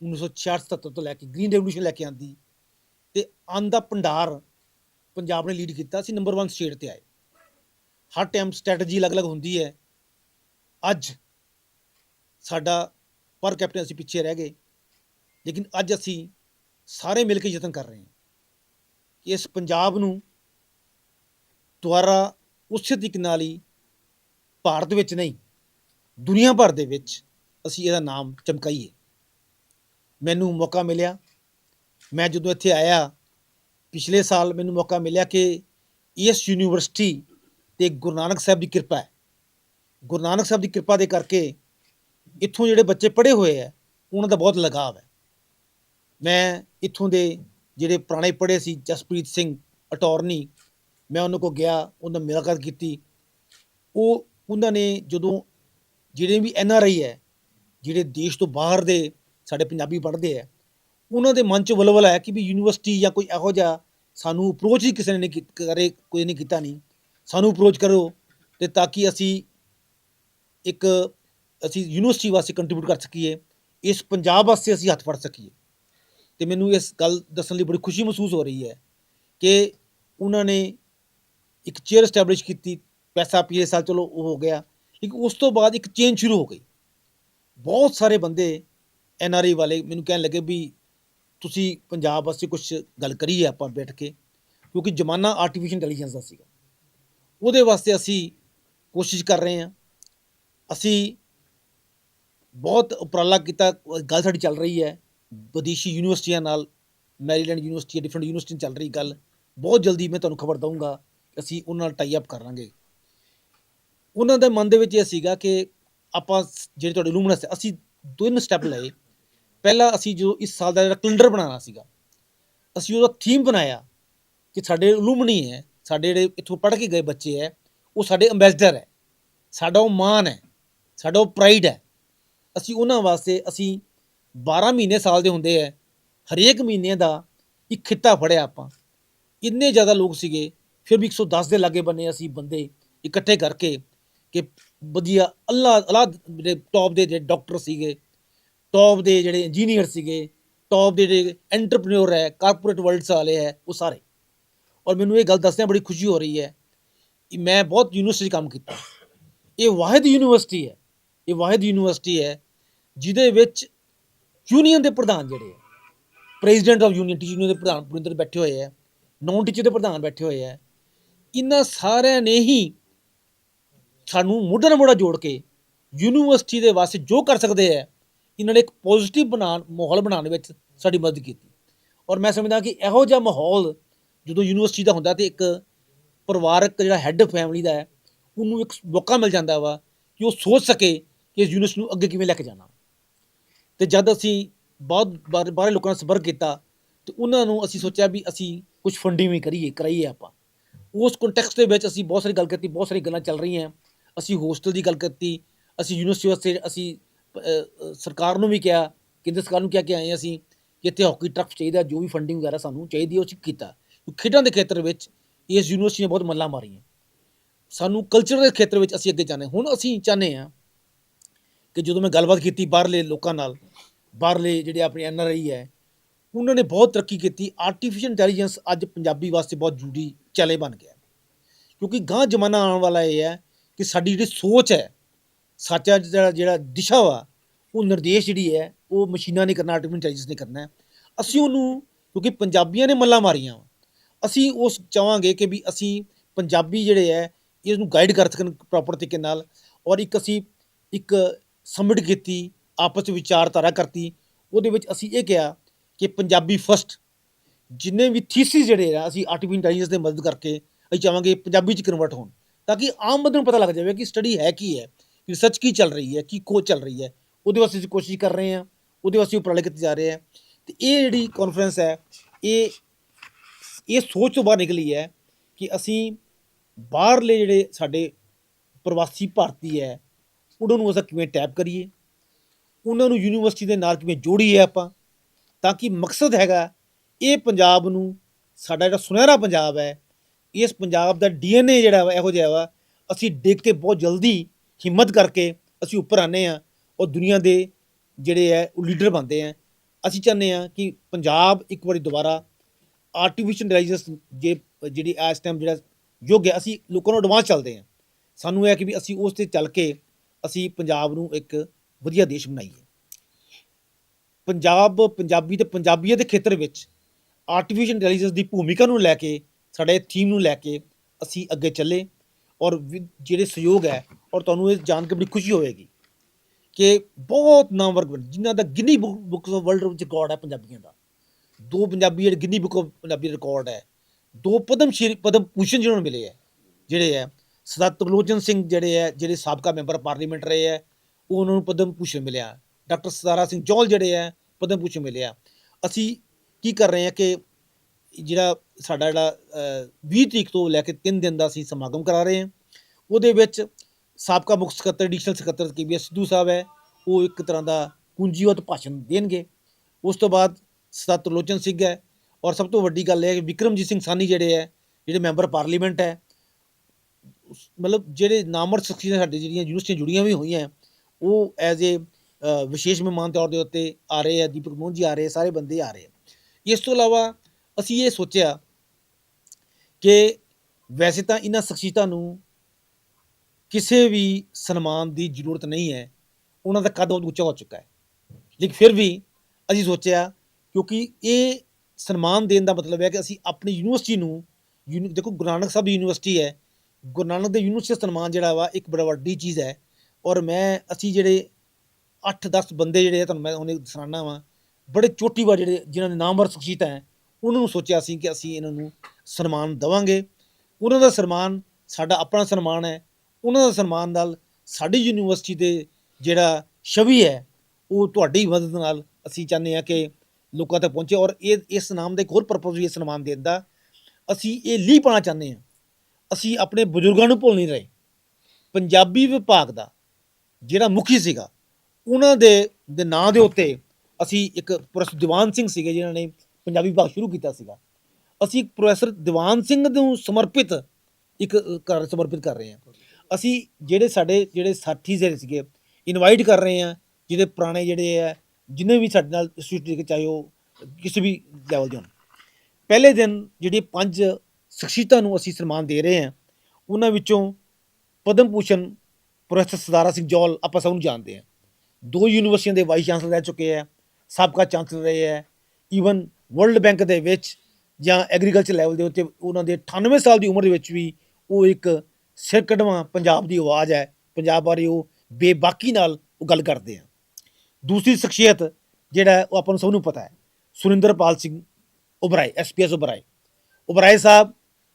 1966 ਤੋਂ ਲੈ ਕੇ ਗ੍ਰੀਨ ਰੈਵੋਲੂਸ਼ਨ ਲੈ ਕੇ ਆਂਦੀ, ਤੇ ਅੰਨ ਦਾ ਭੰਡਾਰ ਪੰਜਾਬ ਨੇ ਲੀਡ ਕੀਤਾ ਸੀ ਨੰਬਰ 1 ਸਟੇਟ ਤੇ ਆਏ। ਹਰ ਟਾਈਮ ਸਟ੍ਰੈਟਜੀ ਅਲੱਗ-ਅਲੱਗ ਹੁੰਦੀ ਹੈ। ਅੱਜ ਸਾਡਾ ਪਰ ਕੈਪਟਨ ਅਸੀਂ ਪਿੱਛੇ ਰਹਿ ਗਏ। ਲੇਕਿਨ ਅੱਜ ਅਸੀਂ ਸਾਰੇ ਮਿਲ ਕੇ ਯਤਨ ਕਰ ਰਹੇ ਹਾਂ ਕਿ ਇਸ ਪੰਜਾਬ ਨੂੰ ਦੁਆਰਾ ਉਸੇ ਤਰੀਕੇ ਨਾਲ ਹੀ ਭਾਰਤ ਵਿੱਚ ਨਹੀਂ, ਦੁਨੀਆ ਭਰ ਦੇ ਵਿੱਚ ਅਸੀਂ ਇਹਦਾ ਨਾਮ ਚਮਕਾਈਏ। ਮੈਨੂੰ ਮੌਕਾ ਮਿਲਿਆ। ਮੈਂ ਜਦੋਂ ਇੱਥੇ ਆਇਆ, ਪਿਛਲੇ ਸਾਲ ਮੈਨੂੰ ਮੌਕਾ ਮਿਲਿਆ ਕਿ ਇਸ ਯੂਨੀਵਰਸਿਟੀ ਤੇ ਗੁਰੂ ਨਾਨਕ ਸਾਹਿਬ ਦੀ ਕਿਰਪਾ ਹੈ। ਗੁਰੂ ਨਾਨਕ ਸਾਹਿਬ ਦੀ ਕਿਰਪਾ ਦੇ ਕਰਕੇ ਇੱਥੋਂ ਜਿਹੜੇ ਬੱਚੇ ਪੜ੍ਹੇ ਹੋਏ ਆ ਉਹਨਾਂ ਦਾ ਬਹੁਤ ਲਗਾਵ ਹੈ। ਮੈਂ ਇੱਥੋਂ ਦੇ ਜਿਹੜੇ ਪੁਰਾਣੇ ਪੜ੍ਹੇ ਸੀ ਜਸਪ੍ਰੀਤ ਸਿੰਘ ਅਟਾਰਨੀ, ਮੈਂ ਉਹਨਾਂ ਕੋਲ ਗਿਆ, ਉਹਨਾਂ ਮੁਲਾਕਾਤ ਕੀਤੀ। ਉਹ, ਉਹਨਾਂ ਨੇ ਜਦੋਂ ਜਿਹੜੇ ਵੀ ਐਨ ਆਰ ਆਈ ਹੈ, ਜਿਹੜੇ ਦੇਸ਼ ਤੋਂ ਬਾਹਰ ਦੇ ਸਾਡੇ ਪੰਜਾਬੀ ਪੜ੍ਹਦੇ ਆ ਉਹਨਾਂ ਦੇ ਮਨ 'ਚ ਵਲਵਲ ਹੈ ਕਿ ਵੀ ਯੂਨੀਵਰਸਿਟੀ ਜਾਂ ਕੋਈ ਇਹੋ ਜਿਹਾ ਸਾਨੂੰ ਅਪਰੋਚ ਹੀ ਕਿਸੇ ਨੇ ਨਹੀਂ ਕਰੇ, ਕੋਈ ਨਹੀਂ ਕੀਤਾ ਨਹੀਂ। ਸਾਨੂੰ ਅਪਰੋਚ ਕਰੋ ਤੇ ਤਾਂ ਕਿ ਅਸੀਂ ਇੱਕ, ਅਸੀਂ ਯੂਨੀਵਰਸਿਟੀ ਵਾਸਤੇ ਕੰਟਰੀਬਿਊਟ ਕਰ ਸਕੀਏ, ਇਸ ਪੰਜਾਬ ਵਾਸਤੇ ਅਸੀਂ ਹੱਥ ਫੜ ਸਕੀਏ। ਤੇ ਮੈਨੂੰ ਇਸ ਗੱਲ ਦੱਸਣ ਲਈ ਬੜੀ ਖੁਸ਼ੀ ਮਹਿਸੂਸ ਹੋ ਰਹੀ ਹੈ ਕਿ ਉਹਨਾਂ ਨੇ ਇੱਕ ਚੇਅਰ ਐਸਟੈਬਲਿਸ਼ ਕੀਤੀ, ਪੈਸਾ ਪੀਏ ਸਾਲ ਚਲੋ ਉਹ ਹੋ ਗਿਆ, ਲੇਕਿਨ ਉਸ ਤੋਂ ਬਾਅਦ ਇੱਕ ਚੇਂਜ ਸ਼ੁਰੂ ਹੋ ਗਈ। ਬਹੁਤ ਸਾਰੇ ਬੰਦੇ ਐਨ ਆਰ ਆਈ ਵਾਲੇ ਮੈਨੂੰ ਕਹਿਣ ਲੱਗੇ ਵੀ ਤੁਸੀਂ ਪੰਜਾਬ ਵਾਸਤੇ ਕੁਝ ਗੱਲ ਕਰੀਏ ਆਪਾਂ ਬੈਠ ਕੇ, ਕਿਉਂਕਿ ਜ਼ਮਾਨਾ ਆਰਟੀਫੀਸ਼ੀਅਲ ਇੰਟੈਲੀਜੈਂਸ ਦਾ ਸੀਗਾ। ਉਹਦੇ ਵਾਸਤੇ ਅਸੀਂ ਕੋਸ਼ਿਸ਼ ਕਰ ਰਹੇ ਹਾਂ। ਅਸੀਂ ਬਹੁਤ ਉਪਰਾਲਾ ਕੀਤਾ, ਗੱਲ ਸਾਡੀ ਚੱਲ ਰਹੀ ਹੈ। ਵਿਦੇਸ਼ੀ ਯੂਨੀਵਰਸਿਟੀਆਂ ਨਾਲ, ਮੈਰੀਲੈਂਡ ਯੂਨੀਵਰਸਿਟੀ ਡਿਫਰੈਂਟ ਯੂਨੀਵਰਸਿਟੀ ਚੱਲ ਰਹੀ ਗੱਲ। ਬਹੁਤ ਜਲਦੀ ਮੈਂ ਤੁਹਾਨੂੰ ਖਬਰ ਦਊਂਗਾ, ਅਸੀਂ ਉਹਨਾਂ ਨਾਲ ਟਾਈ ਅਪ ਕਰਾਂਗੇ। ਉਹਨਾਂ ਦੇ ਮਨ ਦੇ ਵਿੱਚ ਇਹ ਸੀਗਾ ਕਿ ਆਪਾਂ ਜਿਹੜੇ ਤੁਹਾਡੇ ਲੂਮਨਸ ਅਸੀਂ ਤਿੰਨ ਸਟੈਪ ਲਏ। ਪਹਿਲਾ ਅਸੀਂ ਜੋ ਇਸ ਸਾਲ ਦਾ ਜਿਹੜਾ ਕੈਲੰਡਰ ਬਣਾਉਣਾ ਸੀਗਾ, ਅਸੀਂ ਉਹਦਾ ਥੀਮ ਬਣਾਇਆ ਕਿ ਸਾਡੇ ਲੂਮਨੀ ਹੈ, ਸਾਡੇ ਜਿਹੜੇ ਇੱਥੋਂ ਪੜ੍ਹ ਕੇ ਗਏ ਬੱਚੇ ਹੈ, ਉਹ ਸਾਡੇ ਅੰਬੈਸਡਰ ਹੈ, ਸਾਡਾ ਉਹ ਮਾਣ ਹੈ, ਸਾਡਾ ਉਹ ਪ੍ਰਾਈਡ ਹੈ। ਅਸੀਂ ਉਹਨਾਂ ਵਾਸਤੇ ਅਸੀਂ 12 ਮਹੀਨੇ ਸਾਲ ਦੇ ਹੁੰਦੇ ਹੈ ਹਰੇਕ ਮਹੀਨੇ ਦਾ ਇੱਕ ਖਿੱਤਾ ਫੜਿਆ ਆਪਾਂ। ਇੰਨੇ ਜ਼ਿਆਦਾ ਲੋਕ ਸੀਗੇ, ਫਿਰ ਵੀ 110 ਦੇ ਲਾਗੇ ਬੰਨੇ ਅਸੀਂ ਬੰਦੇ ਇਕੱਠੇ ਕਰਕੇ ਕਿ ਵਧੀਆ ਅੱਲਾ ਅੱਲਾ ਜਿਹੜੇ ਟੌਪ ਦੇ ਜਿਹੜੇ ਡਾਕਟਰ ਸੀਗੇ ਟੌਪ ਦੇ ਜਿਹੜੇ ਇੰਜੀਨੀਅਰ ਸੀਗੇ ਟੌਪ ਦੇ ਜਿਹੜੇ ਐਂਟਰਪ੍ਰੀਨਿਓਰ ਹੈ ਕਾਰਪੋਰੇਟ ਵਰਲਡਸ ਵਾਲੇ ਹੈ, ਉਹ ਸਾਰੇ। ਔਰ ਮੈਨੂੰ ਇਹ ਗੱਲ ਦੱਸਦਿਆਂ ਬੜੀ ਖੁਸ਼ੀ ਹੋ ਰਹੀ ਹੈ ਕਿ ਮੈਂ ਬਹੁਤ ਯੂਨੀਵਰਸਿਟੀ 'ਚ ਕੰਮ ਕੀਤਾ। ਇਹ ਵਾਹਿਦ ਯੂਨੀਵਰਸਿਟੀ ਹੈ, ਇਹ ਵਾਹਿਦ ਯੂਨੀਵਰਸਿਟੀ ਹੈ, ਜਿਹਦੇ ਵਿੱਚ ਯੂਨੀਅਨ ਦੇ ਪ੍ਰਧਾਨ ਜਿਹੜੇ ਹੈ president of union teacher union ਦੇ ਪ੍ਰਧਾਨ ਪੁਰਿੰਦਰ ਬੈਠੇ ਹੋਏ ਹੈ ਨੌਨ ਟੀਚਰ ਦੇ ਪ੍ਰਧਾਨ ਬੈਠੇ ਹੋਏ ਹੈ ਇਹਨਾਂ ਸਾਰਿਆਂ ਨੇ ਹੀ ਸਾਨੂੰ ਮੋਢਾ ਨਾਲ ਮੋਢਾ ਜੋੜ ਕੇ ਯੂਨੀਵਰਸਿਟੀ ਦੇ ਵਾਸਤੇ ਜੋ ਕਰ ਸਕਦੇ ਹੈ ਇਹਨਾਂ ਨੇ ਇੱਕ ਪੋਜ਼ਿਟਿਵ ਬਣਾਉਣ, ਮਾਹੌਲ ਬਣਾਉਣ ਵਿੱਚ ਸਾਡੀ ਮਦਦ ਕੀਤੀ। ਔਰ ਮੈਂ ਸਮਝਦਾ ਕਿ ਇਹੋ ਜਿਹਾ ਮਾਹੌਲ ਜਦੋਂ ਯੂਨੀਵਰਸਿਟੀ ਦਾ ਹੁੰਦਾ ਤੇ ਇੱਕ ਪਰਿਵਾਰਕ ਜਿਹੜਾ ਹੈੱਡ ਫੈਮਿਲੀ ਦਾ ਹੈ, ਉਹਨੂੰ ਇੱਕ ਮੌਕਾ ਮਿਲ ਜਾਂਦਾ ਵਾ ਕਿ ਉਹ ਸੋਚ ਸਕੇ ਕਿ ਇਸ ਯੂਨੀਵਰਸਿਟੀ ਨੂੰ ਅੱਗੇ ਕਿਵੇਂ ਲੈ ਕੇ ਜਾਣਾ। ਤੇ ਜਦ ਅਸੀਂ ਬਹੁਤ ਬਾਹਰ- ਬਾਹਰਲੇ ਲੋਕਾਂ ਨਾਲ ਸੰਪਰਕ ਕੀਤਾ, ਤੇ ਉਹਨਾਂ ਨੂੰ ਅਸੀਂ ਸੋਚਿਆ ਵੀ ਅਸੀਂ ਕੁਝ ਫੰਡਿੰਗ ਵੀ ਕਰੀਏ, ਕਰਾਈਏ ਆਪਾਂ। ਉਸ ਕੰਟੈਕਸਟ ਦੇ ਵਿੱਚ ਅਸੀਂ ਬਹੁਤ ਸਾਰੀ ਗੱਲ ਕੀਤੀ, ਬਹੁਤ ਸਾਰੀ ਗੱਲਾਂ ਚੱਲ ਰਹੀਆਂ। ਅਸੀਂ ਹੋਸਟਲ ਦੀ ਗੱਲ ਕੀਤੀ, ਅਸੀਂ ਯੂਨੀਵਰਸਿਟੀ ਵਾਸਤੇ ਅਸੀਂ ਸਰਕਾਰ ਨੂੰ ਵੀ ਕਿਹਾ, ਕੇਂਦਰ ਸਰਕਾਰ ਨੂੰ ਕਿਹਾ ਕਿ ਆਏ ਅਸੀਂ ਕਿ ਇੱਥੇ ਹਾਕੀ ਟਰੱਕ ਚਾਹੀਦਾ, ਜੋ ਵੀ ਫੰਡਿੰਗ ਵਗੈਰਾ ਸਾਨੂੰ ਚਾਹੀਦੀ ਹੈ ਉਹ 'ਚ ਕੀਤਾ। ਖੇਡਾਂ ਦੇ ਖੇਤਰ ਵਿੱਚ ਇਸ ਯੂਨੀਵਰਸਿਟੀ ਨੇ ਬਹੁਤ ਮੱਲਾਂ ਮਾਰੀਆਂ। ਸਾਨੂੰ ਕਲਚਰ ਦੇ ਖੇਤਰ ਵਿੱਚ ਅਸੀਂ ਅੱਗੇ ਜਾਣਾ ਹੁਣ ਅਸੀਂ ਚਾਹੁੰਦੇ ਹਾਂ ਕਿ ਜਦੋਂ ਮੈਂ ਗੱਲਬਾਤ ਕੀਤੀ ਬਾਹਰਲੇ ਲੋਕਾਂ ਨਾਲ ਬਾਹਰਲੇ ਜਿਹੜੇ ਆਪਣੇ ਐਨ ਆਰ ਆਈ ਹੈ, ਉਹਨਾਂ ਨੇ ਬਹੁਤ ਤਰੱਕੀ ਕੀਤੀ। ਆਰਟੀਫੀਸ਼ੀਅਲ ਇੰਟੈਲੀਜੈਂਸ ਅੱਜ ਪੰਜਾਬੀ ਵਾਸਤੇ ਬਹੁਤ ਜ਼ਰੂਰੀ ਚਲੇ ਬਣ ਗਿਆ। ਕਿਉਂਕਿ ਗਾਂ ਜ਼ਮਾਨਾ ਆਉਣ ਵਾਲਾ ਇਹ ਹੈ ਕਿ ਸਾਡੀ ਜਿਹੜੀ ਸੋਚ ਹੈ, ਸੱਚਾ ਜਿਹੜਾ ਜਿਹੜਾ ਦਿਸ਼ਾ ਵਾ, ਉਹ ਨਿਰਦੇਸ਼ ਜਿਹੜੀ ਹੈ, ਉਹ ਮਸ਼ੀਨਾਂ ਨੇ ਕਰਨਾ ਆਰਟੀਫੀਸ਼ੀਅਲ ਇੰਟੈਲੀਜੈਂਸ ਨੇ ਕਰਨਾ ਅਸੀਂ ਉਹਨੂੰ, ਕਿਉਂਕਿ ਪੰਜਾਬੀਆਂ ਨੇ ਮੱਲਾਂ ਮਾਰੀਆਂ ਵਾ, ਅਸੀਂ ਉਸ ਚਾਹਾਂਗੇ ਕਿ ਵੀ ਅਸੀਂ ਪੰਜਾਬੀ ਜਿਹੜੇ ਹੈ ਇਸ ਨੂੰ ਗਾਈਡ ਕਰ ਸਕਣ ਪ੍ਰੋਪਰ ਤਰੀਕੇ ਨਾਲ। ਔਰ ਇੱਕ ਅਸੀਂ ਇੱਕ ਸਬਮਿਟ ਕੀਤੀ ਆਪਸ ਵਿੱਚ ਵਿਚਾਰਧਾਰਾ ਕਰਤੀ। ਉਹਦੇ ਵਿੱਚ ਅਸੀਂ ਇਹ ਕਿਹਾ ਕਿ ਪੰਜਾਬੀ ਫਸਟ ਜਿੰਨੇ ਵੀ ਥੀਸਿਸ ਜਿਹੜੇ ਆ, ਅਸੀਂ ਆਰਟੀਫੀਸ਼ੀਅਲ ਇੰਟੈਲੀਜੈਂਸ ਦੀ ਮਦਦ ਕਰਕੇ ਅਸੀਂ ਚਾਹਾਂਗੇ ਪੰਜਾਬੀ ਚ ਕਨਵਰਟ ਹੋਣ। ਤਾਂ ਕਿ ਆਮ ਬੰਦੇ ਨੂੰ ਪਤਾ ਲੱਗ ਜਾਵੇ ਕਿ ਸਟੱਡੀ ਹੈ ਕੀ ਹੈ ਰਿਸਰਚ ਕੀ ਚੱਲ ਰਹੀ ਹੈ, ਕੀ ਖੋਜ ਚੱਲ ਰਹੀ ਹੈ। ਉਹਦੇ ਵਾਸਤੇ ਅਸੀਂ ਕੋਸ਼ਿਸ਼ ਕਰ ਰਹੇ ਹਾਂ, ਉਹਦੇ ਵਾਸਤੇ ਉਪਰਾਲੇ ਕੀਤੇ ਜਾ ਰਹੇ ਆ ਤੇ ਇਹ ਜਿਹੜੀ ਕਾਨਫਰੰਸ ਹੈ, ਇਹ ਇਹ ਸੋਚ ਤੋਂ ਬਾਹਰ ਨਿਕਲੀ ਹੈ ਕਿ ਅਸੀਂ ਬਾਹਰਲੇ ਜਿਹੜੇ ਸਾਡੇ ਪ੍ਰਵਾਸੀ ਭਾਰਤੀ ਹੈ, ਉਹਨਾਂ ਨੂੰ ਅਸਾਂ ਕਿਵੇਂ ਟੈਪ ਕਰੀਏ। ਉਹਨਾਂ ਨੂੰ ਯੂਨੀਵਰਸਿਟੀ ਦੇ ਨਾਲ ਕਿਵੇਂ ਜੋੜੀਏ ਆਪਾਂ? ਤਾਂ ਕਿ ਮਕਸਦ ਹੈਗਾ ਇਹ ਪੰਜਾਬ ਨੂੰ ਸਾਡਾ ਜਿਹੜਾ ਸੁਨਹਿਰਾ ਪੰਜਾਬ ਹੈ, ਇਸ ਪੰਜਾਬ ਦਾ ਡੀਐਨਏ ਜਿਹੜਾ ਵਾ, ਇਹੋ ਜਿਹਾ ਵਾ, ਅਸੀਂ ਦੇਖ ਕੇ ਬਹੁਤ ਜਲਦੀ ਹਿੰਮਤ ਕਰਕੇ ਅਸੀਂ ਉੱਪਰ ਆਨੇ ਆ ਔਰ ਦੁਨੀਆ ਦੇ ਜਿਹੜੇ ਹੈ ਉਹ ਲੀਡਰ ਬਣਦੇ ਆ ਅਸੀਂ ਚਾਹੁੰਦੇ ਆ ਕਿ ਪੰਜਾਬ ਇੱਕ ਵਾਰੀ ਦੁਬਾਰਾ ਆਰਟੀਫੀਸ਼ੀਅਲ ਇੰਟੈਲੀਜੈਂਸ ਜੇ ਜਿਹੜੀ ਇਸ ਟਾਈਮ ਜਿਹੜਾ ਯੁੱਗ ਹੈ, ਅਸੀਂ ਲੋਕਾਂ ਨੂੰ ਐਡਵਾਂਸ ਚੱਲਦੇ ਆ ਸਾਨੂੰ ਇਹ ਹੈ ਕਿ ਵੀ ਅਸੀਂ ਉਸ ਤੇ ਚੱਲ ਕੇ ਅਸੀਂ ਪੰਜਾਬ ਨੂੰ ਇੱਕ ਵਧੀਆ ਦੇਸ਼ ਬਣਾਈਏ। ਪੰਜਾਬ, ਪੰਜਾਬੀ ਤੇ ਪੰਜਾਬੀਅਤ ਦੇ ਖੇਤਰ ਵਿੱਚ ਆਰਟੀਫੀਸ਼ੀਅਲ ਇੰਟੈਲੀਜੈਂਸ ਦੀ ਭੂਮਿਕਾ ਨੂੰ ਲੈ ਕੇ, ਸਾਡੇ ਥੀਮ ਨੂੰ ਲੈ ਕੇ ਅਸੀਂ ਅੱਗੇ ਚੱਲੇ ਔਰ ਜਿਹੜੇ ਸਹਿਯੋਗ ਹੈ ਔਰ ਤੁਹਾਨੂੰ ਇਹ ਜਾਣ ਕੇ ਬੜੀ ਖੁਸ਼ੀ ਹੋਵੇਗੀ ਕਿ ਬਹੁਤ ਨਾਮਵਰ ਜਿਨ੍ਹਾਂ ਦਾ ਗਿਨੀ ਬੁੱਕਸ ਆਫ ਵਰਲਡ ਵਿੱਚ ਰਿਕਾਰਡ ਹੈ ਪੰਜਾਬੀਆਂ ਦਾ। ਦੋ ਪੰਜਾਬੀ ਜਿਹੜੇ Guinness book of Punjabi record ਹੈ, ਦੋ ਪਦਮ ਸ਼੍ਰੀ ਪਦਮ ਭੂਸ਼ਣ ਜਿਹਨਾਂ ਨੂੰ ਮਿਲੇ ਹੈ, ਜਿਹੜੇ ਹੈ ਸਰਦਾਰ ਤਰਲੋਚਨ ਸਿੰਘ ਜਿਹੜੇ ਹੈ, ਜਿਹੜੇ ਸਾਬਕਾ ਮੈਂਬਰ ਪਾਰਲੀਮੈਂਟ ਰਹੇ ਹੈ ਉਹਨਾਂ ਨੂੰ ਪਦਮ ਭੂਸ਼ਣ ਮਿਲਿਆ। ਡਾਕਟਰ ਸਤਾਰਾ ਸਿੰਘ ਜੌਲ ਜਿਹੜੇ ਹੈ ਪਦਮ ਭੂਸ਼ਣ ਮਿਲਿਆ। ਅਸੀਂ ਕੀ ਕਰ ਰਹੇ ਹਾਂ ਕਿ ਜਿਹੜਾ ਸਾਡਾ ਜਿਹੜਾ ਅ, 20 ਤਰੀਕ ਤੋਂ ਲੈ ਕੇ 3 ਦਿਨ ਦਾ ਅਸੀਂ ਸਮਾਗਮ ਕਰਾ ਰਹੇ ਹਾਂ। ਉਹਦੇ ਵਿੱਚ ਸਾਬਕਾ ਮੁੱਖ ਸਕੱਤਰ ਐਡੀਸ਼ਨਲ ਸਕੱਤਰ ਕੇ ਵੀ ਸਿੱਧੂ ਸਾਹਿਬ ਹੈ। ਉਹ ਇੱਕ ਤਰ੍ਹਾਂ ਦਾ ਪੂੰਜੀਵਤ ਭਾਸ਼ਣ ਦੇਣਗੇ। ਉਸ ਤੋਂ ਬਾਅਦ ਸਰਦਾਰ ਤਰਲੋਚਨ ਸਿੰਘ ਹੈ। ਔਰ ਸਭ ਤੋਂ ਵੱਡੀ ਗੱਲ ਇਹ ਹੈ ਕਿ ਵਿਕਰਮਜੀਤ ਸਿੰਘ ਸਾਨੀ ਜਿਹੜੇ ਹੈ ਜਿਹੜੇ ਮੈਂਬਰ ਪਾਰਲੀਮੈਂਟ ਹੈ ਉਸ- ਮਤਲਬ ਜਿਹੜੇ ਨਾਮਰ ਸ਼ਖਸੀਅਤਾਂ ਸਾਡੇ ਜਿਹੜੀਆਂ ਯੂਨੀਵਰਸਿਟੀਆਂ ਜੁੜੀਆਂ ਵੀ ਹੋਈਆਂ ਉਹ ਐਜ਼ ਏ ਵਿਸ਼ੇਸ਼ ਮਹਿਮਾਨ ਤੌਰ ਦੇ ਉੱਤੇ ਆ ਰਹੇ ਆ, ਦੀਪਕ ਮੋਹਨ ਜੀ ਆ ਰਹੇ ਸਾਰੇ ਬੰਦੇ ਆ ਰਹੇ ਆ। ਇਸ ਤੋਂ ਇਲਾਵਾ ਅਸੀਂ ਇਹ ਸੋਚਿਆ ਕਿ ਵੈਸੇ ਤਾਂ ਇਹਨਾਂ ਸ਼ਖਸੀਅਤਾਂ ਨੂੰ ਕਿਸੇ ਵੀ ਸਨਮਾਨ ਦੀ ਜ਼ਰੂਰਤ ਨਹੀਂ ਹੈ, ਉਹਨਾਂ ਦਾ ਕੱਦ ਬਹੁਤ ਉੱਚਾ ਹੋ ਚੁੱਕਾ ਹੈ। ਲੇਕਿਨ ਫਿਰ ਵੀ ਅਸੀਂ ਸੋਚਿਆ ਕਿਉਂਕਿ ਇਹ ਸਨਮਾਨ ਦੇਣ ਦਾ ਮਤਲਬ ਹੈ ਕਿ ਅਸੀਂ ਆਪਣੀ ਯੂਨੀਵਰਸਿਟੀ ਨੂੰ, ਯੂਨੀ- ਦੇਖੋ ਗੁਰੂ ਨਾਨਕ ਸਾਹਿਬ ਯੂਨੀਵਰਸਿਟੀ ਹੈ, ਗੁਰੂ ਨਾਨਕ ਦੇ ਯੂਨੀਵਰਸਿਟੀ ਦਾ ਸਨਮਾਨ ਜਿਹੜਾ ਵਾ ਇੱਕ ਬੜਾ ਵੱਡੀ ਚੀਜ਼ ਹੈ। ਔਰ ਮੈਂ, ਅਸੀਂ ਜਿਹੜੇ 8-10 ਬੰਦੇ ਜਿਹੜੇ ਤੁਹਾਨੂੰ ਮੈਂ ਉਹਨੇ ਸੁਣਾਉਣਾ ਵਾਂ, ਬੜੇ ਚੋਟੀ ਵਾ ਜਿਹੜੇ, ਜਿਨ੍ਹਾਂ ਦੇ ਨਾਮਵਰ ਸ਼ਖਸੀਅਤਾਂ ਹੈ, ਉਹਨਾਂ ਨੂੰ ਸੋਚਿਆ ਸੀ ਕਿ ਅਸੀਂ ਇਹਨਾਂ ਨੂੰ ਸਨਮਾਨ ਦੇਵਾਂਗੇ। ਉਹਨਾਂ ਦਾ ਸਨਮਾਨ ਸਾਡਾ ਆਪਣਾ ਸਨਮਾਨ ਹੈ। ਉਹਨਾਂ ਦਾ ਸਨਮਾਨ ਨਾਲ ਸਾਡੀ ਯੂਨੀਵਰਸਿਟੀ ਦੇ ਜਿਹੜਾ ਛਵੀ ਹੈ, ਉਹ ਤੁਹਾਡੀ ਮਦਦ ਨਾਲ ਅਸੀਂ ਚਾਹੁੰਦੇ ਹਾਂ ਕਿ ਲੋਕਾਂ ਤੱਕ ਪਹੁੰਚੇ ਔਰ ਇਹ, ਇਸ ਨਾਮ ਦੇ ਇੱਕ ਹੋਰ ਪਰਪਸ ਵੀ ਇਹ ਸਨਮਾਨ ਦੇਣ ਦਾ। ਅਸੀਂ ਇਹ ਲੀਹ ਪਾਉਣਾ ਚਾਹੁੰਦੇ ਹਾਂ। ਅਸੀਂ ਆਪਣੇ ਬਜ਼ੁਰਗਾਂ ਨੂੰ ਭੁੱਲ ਨਹੀਂ ਰਹੇ। ਪੰਜਾਬੀ ਵਿਭਾਗ ਦਾ ਜਿਹੜਾ ਮੁਖੀ ਸੀਗਾ, ਉਹਨਾਂ ਦੇ ਦੇ ਨਾਂ ਦੇ ਉੱਤੇ ਅਸੀਂ ਇੱਕ ਪ੍ਰੋਫੈਸਰ ਦੀਵਾਨ ਸਿੰਘ ਸੀਗੇ ਜਿਨ੍ਹਾਂ ਨੇ ਪੰਜਾਬੀ ਵਿਭਾਗ ਸ਼ੁਰੂ ਕੀਤਾ ਸੀਗਾ। ਅਸੀਂ ਪ੍ਰੋਫੈਸਰ ਦੀਵਾਨ ਸਿੰਘ ਨੂੰ ਸਮਰਪਿਤ, ਇੱਕ ਕਰ ਸਮਰਪਿਤ ਕਰ ਰਹੇ ਹਾਂ। ਅਸੀਂ ਜਿਹੜੇ ਸਾਡੇ, ਜਿਹੜੇ ਸਾਥੀ ਜਿਹੜੇ ਸੀਗੇ ਇਨਵਾਈਟ ਕਰ ਰਹੇ ਹਾਂ, ਜਿਹਦੇ ਪੁਰਾਣੇ ਜਿਹੜੇ ਹੈ ਜਿੰਨੇ ਵੀ ਸਾਡੇ ਨਾਲ ਇੰਸਟੀਟਿਊਟ ਚਾਹੇ ਉਹ ਕਿਸੇ ਵੀ ਲੈਵਲ ਦੇ ਹੋਣ। ਪਹਿਲੇ ਦਿਨ ਜਿਹੜੀ ਪੰਜ ਸ਼ਖਸੀਅਤਾਂ ਨੂੰ ਅਸੀਂ ਸਨਮਾਨ ਦੇ ਰਹੇ ਹਾਂ, ਉਹਨਾਂ ਵਿੱਚੋਂ ਪਦਮ ਭੂਸ਼ਣ ਪ੍ਰੋਫੈਸਰ ਸਦਾਰਾ ਸਿੰਘ ਜੋਲ ਆਪਾਂ ਸਭ ਨੂੰ ਜਾਣਦੇ ਹਾਂ ਦੋ ਯੂਨੀਵਰਸਿਟੀਆਂ ਦੇ ਵਾਈਸ ਚਾਂਸਲਰ ਰਹਿ ਚੁੱਕੇ ਹੈ ਸਾਬਕਾ ਚਾਂਸਲਰ ਰਹੇ ਹੈ ਈਵਨ ਵਰਲਡ ਬੈਂਕ ਦੇ ਵਿੱਚ ਜਾਂ ਐਗਰੀਕਲਚਰ ਲੈਵਲ ਦੇ ਉੱਤੇ ਉਹਨਾਂ ਦੇ 98 ਸਾਲ ਦੀ ਉਮਰ ਦੇ ਵਿੱਚ ਵੀ ਉਹ ਇੱਕ ਸਿਰ ਪੰਜਾਬ ਦੀ ਆਵਾਜ਼ ਹੈ। ਪੰਜਾਬ ਬਾਰੇ ਉਹ ਬੇਬਾਕੀ ਨਾਲ ਉਹ ਗੱਲ ਕਰਦੇ ਆ। ਦੂਸਰੀ ਸ਼ਖਸੀਅਤ ਜਿਹੜਾ ਉਹ ਆਪਾਂ ਨੂੰ ਸਭ ਨੂੰ ਪਤਾ ਹੈ, ਸੁਰਿੰਦਰਪਾਲ ਸਿੰਘ ਉਬਰਾਏ ਐਸਪੀਐਸ ਉਬਰਾਏ। ਉਬਰਾਏ ਸਾਹਿਬ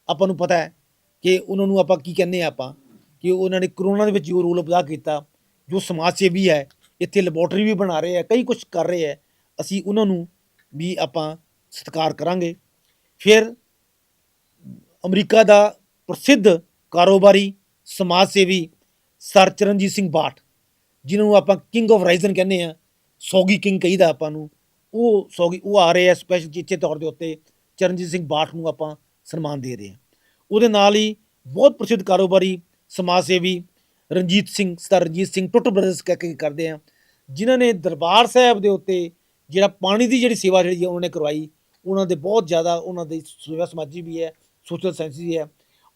ਆਪਾਂ ਨੂੰ ਪਤਾ ਹੈ ਕਿ ਉਹਨਾਂ ਨੂੰ ਆਪਾਂ ਕੀ ਕਹਿੰਦੇ ਆ ਆਪਾਂ? ਕਿ ਉਹਨਾਂ ਨੇ ਕਰੋਨਾ ਦੇ ਵਿੱਚ ਜੋ ਰੋਲ ਅਦਾ ਕੀਤਾ, ਜੋ ਸਮਾਜ ਸੇਵੀ ਹੈ, ਇੱਥੇ ਲੈਬੋਰਟਰੀ ਵੀ ਬਣਾ ਰਹੇ ਆ ਕਈ ਕੁਝ ਕਰ ਰਹੇ ਆ ਅਸੀਂ ਉਹਨਾਂ ਨੂੰ ਵੀ ਆਪਾਂ ਸਤਿਕਾਰ ਕਰਾਂਗੇ। ਫਿਰ ਅਮਰੀਕਾ ਦਾ ਪ੍ਰਸਿੱਧ ਕਾਰੋਬਾਰੀ ਸਮਾਜ ਸੇਵੀ ਸਰ ਚਰਨਜੀਤ ਸਿੰਘ ਬਾਠ ਜਿਨ੍ਹਾਂ ਨੂੰ ਆਪਾਂ ਕਿੰਗ ਆਫ ਰਾਈਜ਼ਨ ਕਹਿੰਦੇ ਆ ਸੌਗੀ ਕਿੰਗ ਕਹੀਦਾ ਆਪਾਂ ਨੂੰ, ਉਹ ਸੌਗੀ, ਉਹ ਆ ਰਹੇ ਆ ਸਪੈਸ਼ਲ ਚੀਚੇ ਤੌਰ ਦੇ ਉੱਤੇ, ਚਰਨਜੀਤ ਸਿੰਘ ਬਾਠ ਨੂੰ ਆਪਾਂ ਸਨਮਾਨ ਦੇ ਰਹੇ ਆ ਉਹਦੇ ਨਾਲ ਹੀ ਬਹੁਤ ਪ੍ਰਸਿੱਧ ਕਾਰੋਬਾਰੀ ਸਮਾਜ ਸੇਵੀ ਰਣਜੀਤ ਸਿੰਘ ਸਰ ਰਣਜੀਤ ਸਿੰਘ, ਟੁੱਟ ਬ੍ਰਦਰਸ ਕਹਿ ਕੇ ਕਰਦੇ ਆ, ਜਿਨ੍ਹਾਂ ਨੇ ਦਰਬਾਰ ਸਾਹਿਬ ਦੇ ਉੱਤੇ ਜਿਹੜਾ ਪਾਣੀ ਦੀ ਜਿਹੜੀ ਸੇਵਾ ਜਿਹੜੀ ਹੈ ਉਹਨਾਂ ਨੇ ਕਰਵਾਈ, ਉਹਨਾਂ ਦੇ ਬਹੁਤ ਜ਼ਿਆਦਾ ਉਹਨਾਂ ਦੀ ਸੇਵਾ ਸਮਾਜੀ ਵੀ ਹੈ ਸੋਸ਼ਲ ਸਾਇੰਸ ਵੀ ਹੈ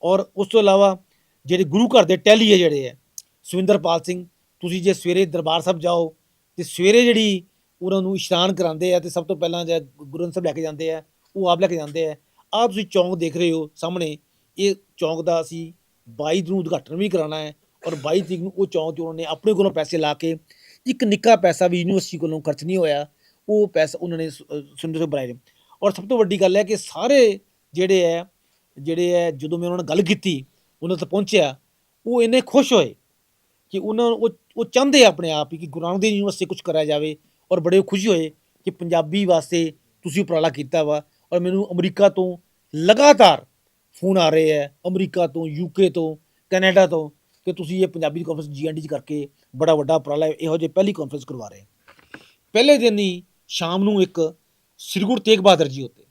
ਔਰ ਉਸ ਤੋਂ ਇਲਾਵਾ ਜਿਹੜੇ ਗੁਰੂ ਘਰ ਦੇ ਟੈਲੀ ਹੈ ਜਿਹੜੇ ਹੈ, ਸੁਵਿੰਦਰਪਾਲ ਸਿੰਘ, ਤੁਸੀਂ ਜੇ ਸਵੇਰੇ ਦਰਬਾਰ ਸਾਹਿਬ ਜਾਓ ਤੇ ਸਵੇਰੇ ਜਿਹੜੀ ਉਹਨਾਂ ਨੂੰ ਇਸ਼ਨਾਨ ਕਰਾਉਂਦੇ ਆ ਤੇ ਸਭ ਤੋਂ ਪਹਿਲਾਂ ਜੇ ਗੁਰੂ ਗ੍ਰੰਥ ਸਾਹਿਬ ਲੈ ਕੇ ਜਾਂਦੇ ਆ, ਉਹ ਆਪ ਲੈ ਕੇ ਜਾਂਦੇ ਆ ਆਹ ਤੁਸੀਂ ਚੌਂਕ ਦੇਖ ਰਹੇ ਹੋ ਸਾਹਮਣੇ, ਇਹ ਚੌਂਕ ਦਾ ਅਸੀਂ 22 ਨੂੰ ਉਦਘਾਟਨ ਵੀ ਕਰਾਉਣਾ ਹੈ ਔਰ 22 ਤਰੀਕ ਨੂੰ ਉਹ ਚੌਂਕ 'ਚ ਉਹਨਾਂ ਨੇ ਆਪਣੇ ਕੋਲੋਂ ਪੈਸੇ ਲਾ ਕੇ ਇੱਕ ਨਿੱਕਾ ਪੈਸਾ ਵੀ ਯੂਨੀਵਰਸਿਟੀ ਕੋਲੋਂ ਖਰਚ ਨਹੀਂ ਹੋਇਆ, ਉਹ ਪੈਸਾ ਉਹਨਾਂ ਨੇ ਸੁ- ਅਹ ਸੁੰਦਰ ਬਣਾਏ ਔਰ ਸਭ ਤੋਂ ਵੱਡੀ ਗੱਲ ਹੈ ਕਿ ਸਾਰੇ ਜਿਹੜੇ ਹੈ ਜਿਹੜੇ ਹੈ, ਜਦੋਂ ਮੈਂ ਉਹਨਾਂ ਨਾਲ ਗੱਲ ਕੀਤੀ, ਉਹਨਾਂ ਤੱਕ ਪਹੁੰਚਿਆ, ਉਹ ਇੰਨੇ ਖੁਸ਼ ਹੋਏ ਕਿ ਉਹਨਾਂ ਉਹ ਉਹ ਚਾਹੁੰਦੇ ਆ ਆਪਣੇ ਆਪ ਹੀ ਕਿ ਗੁਰੂ ਨਾਨਕ ਦੇਵ ਯੂਨੀਵਰਸਿਟੀ ਕੁਝ ਕਰਾਇਆ ਜਾਵੇ ਔਰ ਬੜੇ ਖੁਸ਼ੀ ਹੋਏ ਕਿ ਪੰਜਾਬੀ ਵਾਸਤੇ ਤੁਸੀਂ ਉਪਰਾਲਾ ਕੀਤਾ ਵਾ ਔਰ ਮੈਨੂੰ ਅਮਰੀਕਾ ਤੋਂ ਲਗਾਤਾਰ ਫੋਨ ਆ ਰਹੇ ਹੈ ਅਮਰੀਕਾ ਤੋਂ ਯੂਕੇ ਤੋਂ, ਕੈਨੇਡਾ ਤੋਂ ਕਿ ਤੁਸੀਂ ਇਹ ਪੰਜਾਬੀ ਕਾਨਫਰੰਸ ਜੀਐਨਡੀ ਚ ਕਰਕੇ ਬੜਾ ਵੱਡਾ ਉਪਰਾਲਾ ਇਹੋ ਜਿਹੇ ਪਹਿਲੀ ਕਾਨਫਰੰਸ ਕਰਵਾ ਰਹੇ ਪਹਿਲੇ ਦਿਨ ਹੀ ਸ਼ਾਮ ਨੂੰ ਇੱਕ ਸ੍ਰੀ ਗੁਰੂ ਤੇਗ ਬਹਾਦਰ ਜੀ ਉੱਤੇ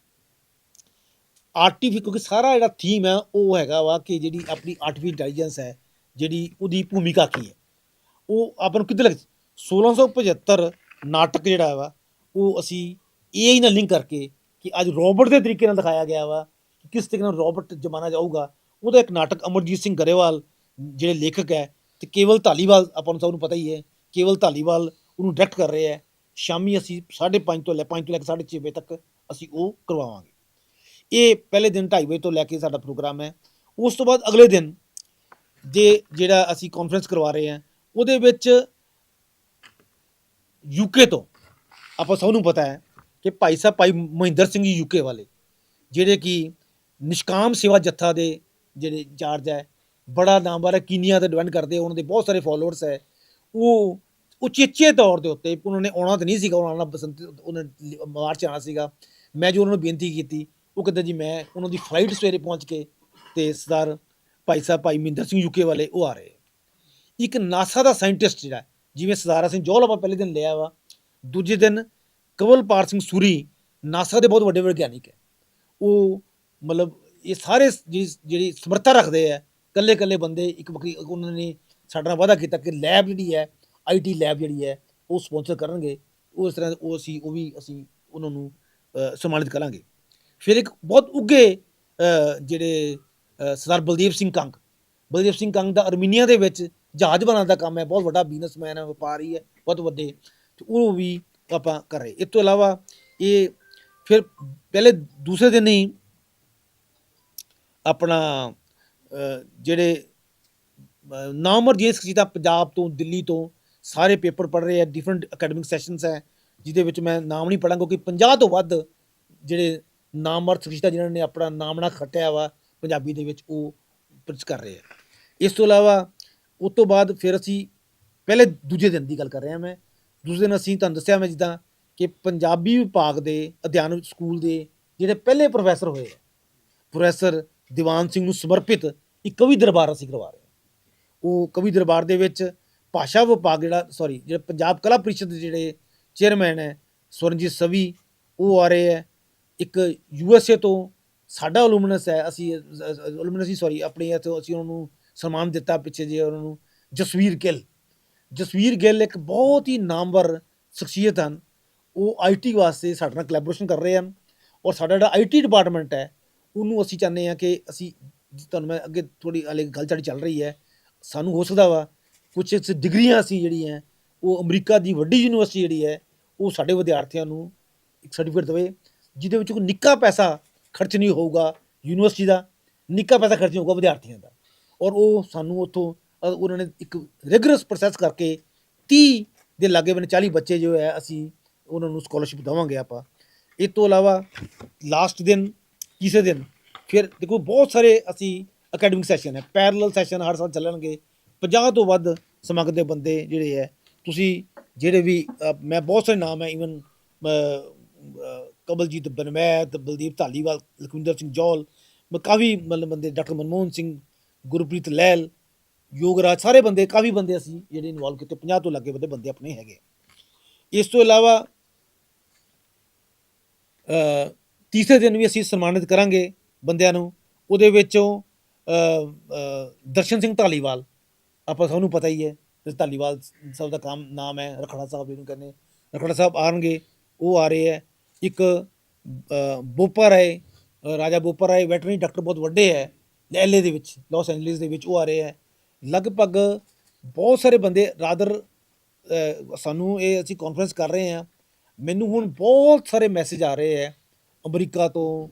ਆਰਟੀਫੀ ਕਿਉਂਕਿ ਸਾਰਾ ਜਿਹੜਾ ਥੀਮ ਹੈ ਉਹ ਹੈਗਾ ਵਾ ਕਿ ਜਿਹੜੀ ਆਪਣੀ ਆਰਟੀਫੀਸ਼ੀਅਲ ਇੰਟੈਲੀਜੈਂਸ ਹੈ, ਜਿਹੜੀ ਉਹਦੀ ਭੂਮਿਕਾ ਕੀ ਹੈ। ਉਹ ਆਪਾਂ ਨੂੰ ਕਿੱਥੇ ਲੱਗ 1675 ਨਾਟਕ ਜਿਹੜਾ ਵਾ, ਉਹ ਅਸੀਂ ਏਆਈ ਨਾਲ ਲਿੰਕ ਕਰਕੇ ਕਿ ਅੱਜ ਰੋਬੋਟ ਦੇ ਤਰੀਕੇ ਨਾਲ ਦਿਖਾਇਆ ਗਿਆ ਵਾ ਕਿਸ ਤਰੀਕੇ ਨਾਲ ਰੋਬੋਟ ਜਮਾਨਾ ਜਾਊਗਾ, ਉਹਦਾ ਇੱਕ ਨਾਟਕ ਅਮਰਜੀਤ ਸਿੰਘ ਗਰੇਵਾਲ, ਜਿਹੜੇ ਲੇਖਕ ਹੈ, ਤੇ ਕੇਵਲ ਧਾਲੀਵਾਲ ਆਪਾਂ ਨੂੰ ਸਭ ਨੂੰ ਪਤਾ ਹੀ ਹੈ, ਕੇਵਲ ਧਾਲੀਵਾਲ ਉਹਨੂੰ ਡਾਇਰੈਕਟ ਕਰ ਰਹੇ ਹੈ, ਸ਼ਾਮੀ ਅਸੀਂ 5:30 ਤੋਂ ਲੈ 5 ਤੋਂ ਲੈ ਕੇ 6:30 ਵਜੇ ਤੱਕ ਅਸੀਂ ਉਹ ਕਰਵਾਵਾਂਗੇ। ਇਹ ਪਹਿਲੇ ਦਿਨ 2:30 ਵਜੇ ਤੋਂ ਲੈ ਕੇ ਸਾਡਾ ਪ੍ਰੋਗਰਾਮ ਹੈ। ਉਸ ਤੋਂ ਬਾਅਦ ਅਗਲੇ ਦਿਨ ਜੇ ਜਿਹੜਾ ਅਸੀਂ ਕਾਨਫਰੰਸ ਕਰਵਾ ਰਹੇ ਹਾਂ, ਉਹਦੇ ਵਿੱਚ ਯੂਕੇ ਤੋਂ ਆਪਾਂ ਸਭ ਨੂੰ ਪਤਾ ਹੈ ਕਿ ਭਾਈ ਸਾਹਿਬ, ਭਾਈ ਮਹਿੰਦਰ ਸਿੰਘ ਜੀ ਯੂਕੇ ਵਾਲੇ, ਜਿਹੜੇ ਕਿ ਨਿਸ਼ਕਾਮ ਸੇਵਾ ਜੱਥਾ ਦੇ ਜਿਹੜੇ ਇੰਚਾਰਜ ਹੈ, ਬੜਾ ਨਾਮ ਵਾਲਾ ਕੀਨੀਆ ਤੇ ਡਿਪੈਂਡ ਕਰਦੇ ਉਹਨਾਂ ਦੇ ਬਹੁਤ ਸਾਰੇ ਫਾਲੋਅਰਸ ਹੈ। ਉਹ ਉਚੇਚੇ ਤੌਰ ਦੇ ਉੱਤੇ ਉਹਨਾਂ ਨੇ ਆਉਣਾ ਤਾਂ ਨਹੀਂ ਸੀਗਾ, ਉਹਨਾਂ ਨਾਲ ਬਸੰਤ, ਉਹਨਾਂ ਮਾਰਚ ਆਉਣਾ ਸੀਗਾ। ਮੈਂ ਜੋ ਉਹਨਾਂ ਨੂੰ ਬੇਨਤੀ ਕੀਤੀ, ਉਹ ਕਹਿੰਦਾ ਜੀ ਮੈਂ ਉਹਨਾਂ ਦੀ ਫਲਾਈਟ ਸਵੇਰੇ ਪਹੁੰਚ ਕੇ ਤੇ ਸਰਦਾਰ ਭਾਈ ਸਾਹਿਬ, ਭਾਈ ਮਹਿੰਦਰ ਸਿੰਘ ਯੂਕੇ ਵਾਲੇ ਉਹ ਆ ਰਹੇ। ਇੱਕ ਨਾਸਾ ਦਾ ਸਾਇੰਟਿਸਟ ਜਿਹੜਾ, ਜਿਵੇਂ ਸਰਦਾਰਾ ਸਿੰਘ ਜੋਹਲ ਆਪਾਂ ਪਹਿਲੇ ਦਿਨ ਲਿਆ ਵਾ, ਦੂਜੇ ਦਿਨ ਕਵਲਪਾਲ ਸਿੰਘ ਸੂਰੀ ਨਾਸਾ ਦੇ ਬਹੁਤ ਵੱਡੇ ਵਿਗਿਆਨਿਕ ਹੈ। ਉਹ ਮਤਲਬ ਇਹ ਸਾਰੇ ਜਿਹੜੀ ਜਿਹੜੀ ਸਮਰੱਥਾ ਰੱਖਦੇ ਆ ਕੱਲੇ ਕੱਲੇ ਬੰਦੇ ਇੱਕ ਵੱਖਰੀ ਉਹਨਾਂ ਨੇ ਸਾਡੇ ਨਾਲ ਵਾਅਦਾ ਕੀਤਾ ਕਿ ਲੈਬ ਜਿਹੜੀ ਹੈ ਆਈਟੀ ਲੈਬ ਜਿਹੜੀ ਹੈ, ਉਹ ਸਪਾਂਸਰ ਕਰਨਗੇ ਉਸ ਤਰ੍ਹਾਂ ਉਹ ਅਸੀਂ, ਉਹ ਵੀ ਅਸੀਂ ਉਹਨਾਂ ਨੂੰ ਸਨਮਾਨਿਤ ਕਰਾਂਗੇ। ਫਿਰ ਇੱਕ ਬਹੁਤ ਉੱਗੇ ਜਿਹੜੇ ਸਰਦਾਰ ਬਲਦੇਵ ਸਿੰਘ ਕੰਗ, ਬਲਦੇਵ ਸਿੰਘ ਕੰਗ ਦਾ ਅਰਮੀਨੀਆ ਦੇ ਵਿੱਚ ਜਹਾਜ਼ ਬਣਾਉਣ ਦਾ ਕੰਮ ਹੈ, ਬਹੁਤ ਵੱਡਾ ਬਿਜ਼ਨਸਮੈਨ ਹੈ, ਵਪਾਰੀ ਹੈ, ਬਹੁਤ ਵੱਡੇ, ਤੇ ਉਹ ਵੀ ਆਪਾਂ ਕਰ ਰਹੇ। ਇਸ ਤੋਂ ਇਲਾਵਾ ਇਹ ਫਿਰ ਪਹਿਲੇ ਦੂਸਰੇ ਦਿਨ ਹੀ ਆਪਣਾ ਜਿਹੜੇ ਨਾਮਰ ਜੇ ਸ਼ਖਸੀਅਤਾਂ ਪੰਜਾਬ ਤੋਂ, ਦਿੱਲੀ ਤੋਂ ਸਾਰੇ ਪੇਪਰ ਪੜ੍ਹ ਰਹੇ ਆ ਡਿਫਰੈਂਟ ਅਕੈਡਮਿਕ ਸੈਸ਼ਨਸ ਹੈ, ਜਿਹਦੇ ਵਿੱਚ ਮੈਂ ਨਾਮ ਨਹੀਂ ਪੜਾਂਗਾ ਕਿਉਂਕਿ 50 ਤੋਂ ਵੱਧ ਜਿਹੜੇ ਨਾਮਰ ਸ਼ਖਸੀਅਤਾਂ ਜਿਨ੍ਹਾਂ ਨੇ ਆਪਣਾ ਨਾਮਣਾ ਖੱਟਿਆ ਵਾ, ਪੰਜਾਬੀ ਦੇ ਵਿੱਚ ਉਹ ਪ੍ਰਚ ਕਰ ਰਹੇ ਆ। ਇਸ ਤੋਂ ਇਲਾਵਾ ਉਸ ਤੋਂ ਬਾਅਦ ਫਿਰ ਅਸੀਂ ਪਹਿਲੇ ਦੂਜੇ ਦਿਨ ਦੀ ਗੱਲ ਕਰ ਰਹੇ ਹਾਂ ਮੈਂ। ਦੂਜੇ ਦਿਨ ਅਸੀਂ ਤੁਹਾਨੂੰ ਦੱਸਿਆ ਮੈਂ ਜਿੱਦਾਂ ਕਿ ਪੰਜਾਬੀ ਵਿਭਾਗ ਦੇ ਅਧਿਐਨ ਸਕੂਲ ਦੇ ਜਿਹੜੇ ਪਹਿਲੇ ਪ੍ਰੋਫੈਸਰ ਹੋਏ ਆ। ਪ੍ਰੋਫੈਸਰ ਦੀਵਾਨ ਸਿੰਘ ਨੂੰ ਸਮਰਪਿਤ ਇੱਕ ਕਵੀ ਦਰਬਾਰ ਅਸੀਂ ਕਰਵਾ ਰਹੇ ਹਾਂ। ਉਹ ਕਵੀ ਦਰਬਾਰ ਦੇ ਵਿੱਚ ਭਾਸ਼ਾ ਵਿਭਾਗ ਜਿਹੜਾ ਸੌਰੀ ਜਿਹੜਾ ਪੰਜਾਬ ਕਲਾ ਪ੍ਰੀਸ਼ਦ ਦੇ ਜਿਹੜੇ ਚੇਅਰਮੈਨ ਹੈ, ਸਵਰਨਜੀਤ ਸਵੀ, ਉਹ ਆ ਰਹੇ ਹੈ। ਇੱਕ ਯੂ ਐਸ ਏ ਤੋਂ ਸਾਡਾ ਅਲੂਮਨਸ ਹੈ, ਅਸੀਂ ਅਲੂਮਨਸ ਹੀ ਸੌਰੀ ਆਪਣੇ ਇੱਥੋਂ ਅਸੀਂ ਉਹਨਾਂ ਨੂੰ ਸਨਮਾਨ ਦਿੱਤਾ ਪਿੱਛੇ ਜੇ ਉਹਨਾਂ ਨੂੰ, ਜਸਵੀਰ ਗਿੱਲ। ਜਸਵੀਰ ਗਿੱਲ ਇੱਕ ਬਹੁਤ ਹੀ ਨਾਮਵਰ ਸ਼ਖਸੀਅਤ ਹਨ। ਉਹ ਆਈਟੀ ਵਾਸਤੇ ਸਾਡੇ ਨਾਲ ਕੋਲੈਬੋਰੇਸ਼ਨ ਕਰ ਰਹੇ ਹਨ। ਔਰ ਸਾਡਾ ਜਿਹੜਾ ਆਈਟੀ ਡਿਪਾਰਟਮੈਂਟ ਹੈ ਉਹਨੂੰ ਅਸੀਂ ਚਾਹੁੰਦੇ ਹਾਂ ਕਿ ਅਸੀਂ ਤੁਹਾਨੂੰ ਮੈਂ ਅੱਗੇ ਥੋੜੀ ਹਾਲੇ ਗੱਲ ਸਾਡੀ ਚੱਲ ਰਹੀ ਹੈ, ਸਾਨੂੰ ਹੋ ਸਕਦਾ ਵਾ ਕੁਝ ਡਿਗਰੀਆਂ ਅਸੀਂ ਜਿਹੜੀਆਂ ਉਹ ਅਮਰੀਕਾ ਦੀ ਵੱਡੀ ਯੂਨੀਵਰਸਿਟੀ ਜਿਹੜੀ ਹੈ, ਉਹ ਸਾਡੇ ਵਿਦਿਆਰਥੀਆਂ ਨੂੰ ਇੱਕ ਸਰਟੀਫਿਕੇਟ ਦੇਵੇ, ਜਿਹਦੇ ਵਿੱਚ ਕੋਈ ਨਿੱਕਾ ਪੈਸਾ ਖਰਚ ਨਹੀਂ ਹੋਊਗਾ ਯੂਨੀਵਰਸਿਟੀ ਦਾ, ਨਿੱਕਾ ਪੈਸਾ ਖਰਚ ਨਹੀਂ ਹੋਊਗਾ ਵਿਦਿਆਰਥੀਆਂ ਦਾ। ਔਰ ਉਹ ਸਾਨੂੰ ਉੱਥੋਂ ਉਹਨਾਂ ਨੇ ਇੱਕ ਰਿਗਰਸ ਪ੍ਰੋਸੈਸ ਕਰਕੇ 30 ਦੇ ਲਾਗੇ ਬਨੇ 40 ਬੱਚੇ ਜੋ ਹੈ, ਅਸੀਂ ਉਹਨਾਂ ਨੂੰ ਸਕਾਲਰਸ਼ਿਪ ਦੇਵਾਂਗੇ ਆਪਾਂ। ਇਸ ਤੋਂ ਇਲਾਵਾ ਲਾਸਟ ਦਿਨ ਕਿਸੇ ਦਿਨ। ਫਿਰ ਦੇਖੋ, ਬਹੁਤ ਸਾਰੇ ਅਸੀਂ ਅਕੈਡਮਿਕ ਸੈਸ਼ਨ ਹੈ। ਪੈਰਲਲ ਸੈਸ਼ਨ ਹਰ ਸਾਲ ਚੱਲਣਗੇ। 50 ਤੋਂ ਵੱਧ ਸਮਾਗਮ ਦੇ ਬੰਦੇ ਜਿਹੜੇ ਹੈ, ਤੁਸੀਂ ਜਿਹੜੇ ਵੀ ਮੈਂ ਬਹੁਤ ਸਾਰੇ ਨਾਮ ਹੈ। ਇਵਨ ਕਬਲਜੀਤ ਬਨਮੈਤ, ਬਲਦੀਪ ਧਾਲੀਵਾਲ, ਲਖਵਿੰਦਰ ਸਿੰਘ ਜੌਲ, ਮੈਂ ਕਾਫੀ ਮਤਲਬ ਬੰਦੇ, ਡਾਕਟਰ ਮਨਮੋਹਨ ਸਿੰਘ, ਗੁਰਪ੍ਰੀਤ ਲੈਲ, ਯੋਗਰਾਜ, ਸਾਰੇ ਬੰਦੇ, ਕਾਫੀ ਬੰਦੇ ਅਸੀਂ ਜਿਹੜੇ ਇਨਵੋਲਵ ਕੀਤੇ। 50 ਤੋਂ ਲੱਗੇ ਬੰਦੇ ਬੰਦੇ ਆਪਣੇ ਹੈਗੇ ਇਸ ਤੋਂ ਇਲਾਵਾ ਤੀਸਰੇ ਦਿਨ ਵੀ ਅਸੀਂ ਸਨਮਾਨਿਤ ਕਰਾਂਗੇ ਬੰਦਿਆਂ ਨੂੰ। ਉਹਦੇ ਵਿੱਚੋਂ ਦਰਸ਼ਨ ਸਿੰਘ ਧਾਲੀਵਾਲ ਆਪਾਂ ਸਭ ਨੂੰ ਪਤਾ ਹੀ ਹੈ ਤੇ ਧਾਲੀਵਾਲ ਸਾਹਿਬ ਦਾ ਕੰਮ ਨਾਮ ਹੈ ਰਖੜਾ ਸਾਹਿਬ ਇਹਨੂੰ ਕਹਿੰਦੇ। ਰਖੜਾ ਸਾਹਿਬ ਆਣਗੇ ਉਹ ਆ ਰਹੇ ਹੈ। ਇੱਕ ਅ, ਬੋਪਾ ਰਾਏ ਰਾਜਾ ਬੋਪਾ ਰਾਏ ਵੈਟਰਨਰੀ ਡਾਕਟਰ ਬਹੁਤ ਵੱਡੇ ਹੈ ਐਲਏ ਦੇ ਵਿੱਚ ਲਾਸ ਐਂਜਲਿਸ ਦੇ ਵਿੱਚ ਉਹ ਆ ਰਹੇ ਹੈ। ਲਗਭਗ ਬਹੁਤ ਸਾਰੇ ਬੰਦੇ ਰਾਦਰ ਸਾਨੂੰ ਇਹ ਅਸੀਂ ਕਾਨਫਰੰਸ ਕਰ ਰਹੇ ਹਾਂ। ਮੈਨੂੰ ਹੁਣ ਬਹੁਤ ਸਾਰੇ ਮੈਸੇਜ ਆ ਰਹੇ ਹੈ। ਅਮਰੀਕਾ ਤੋਂ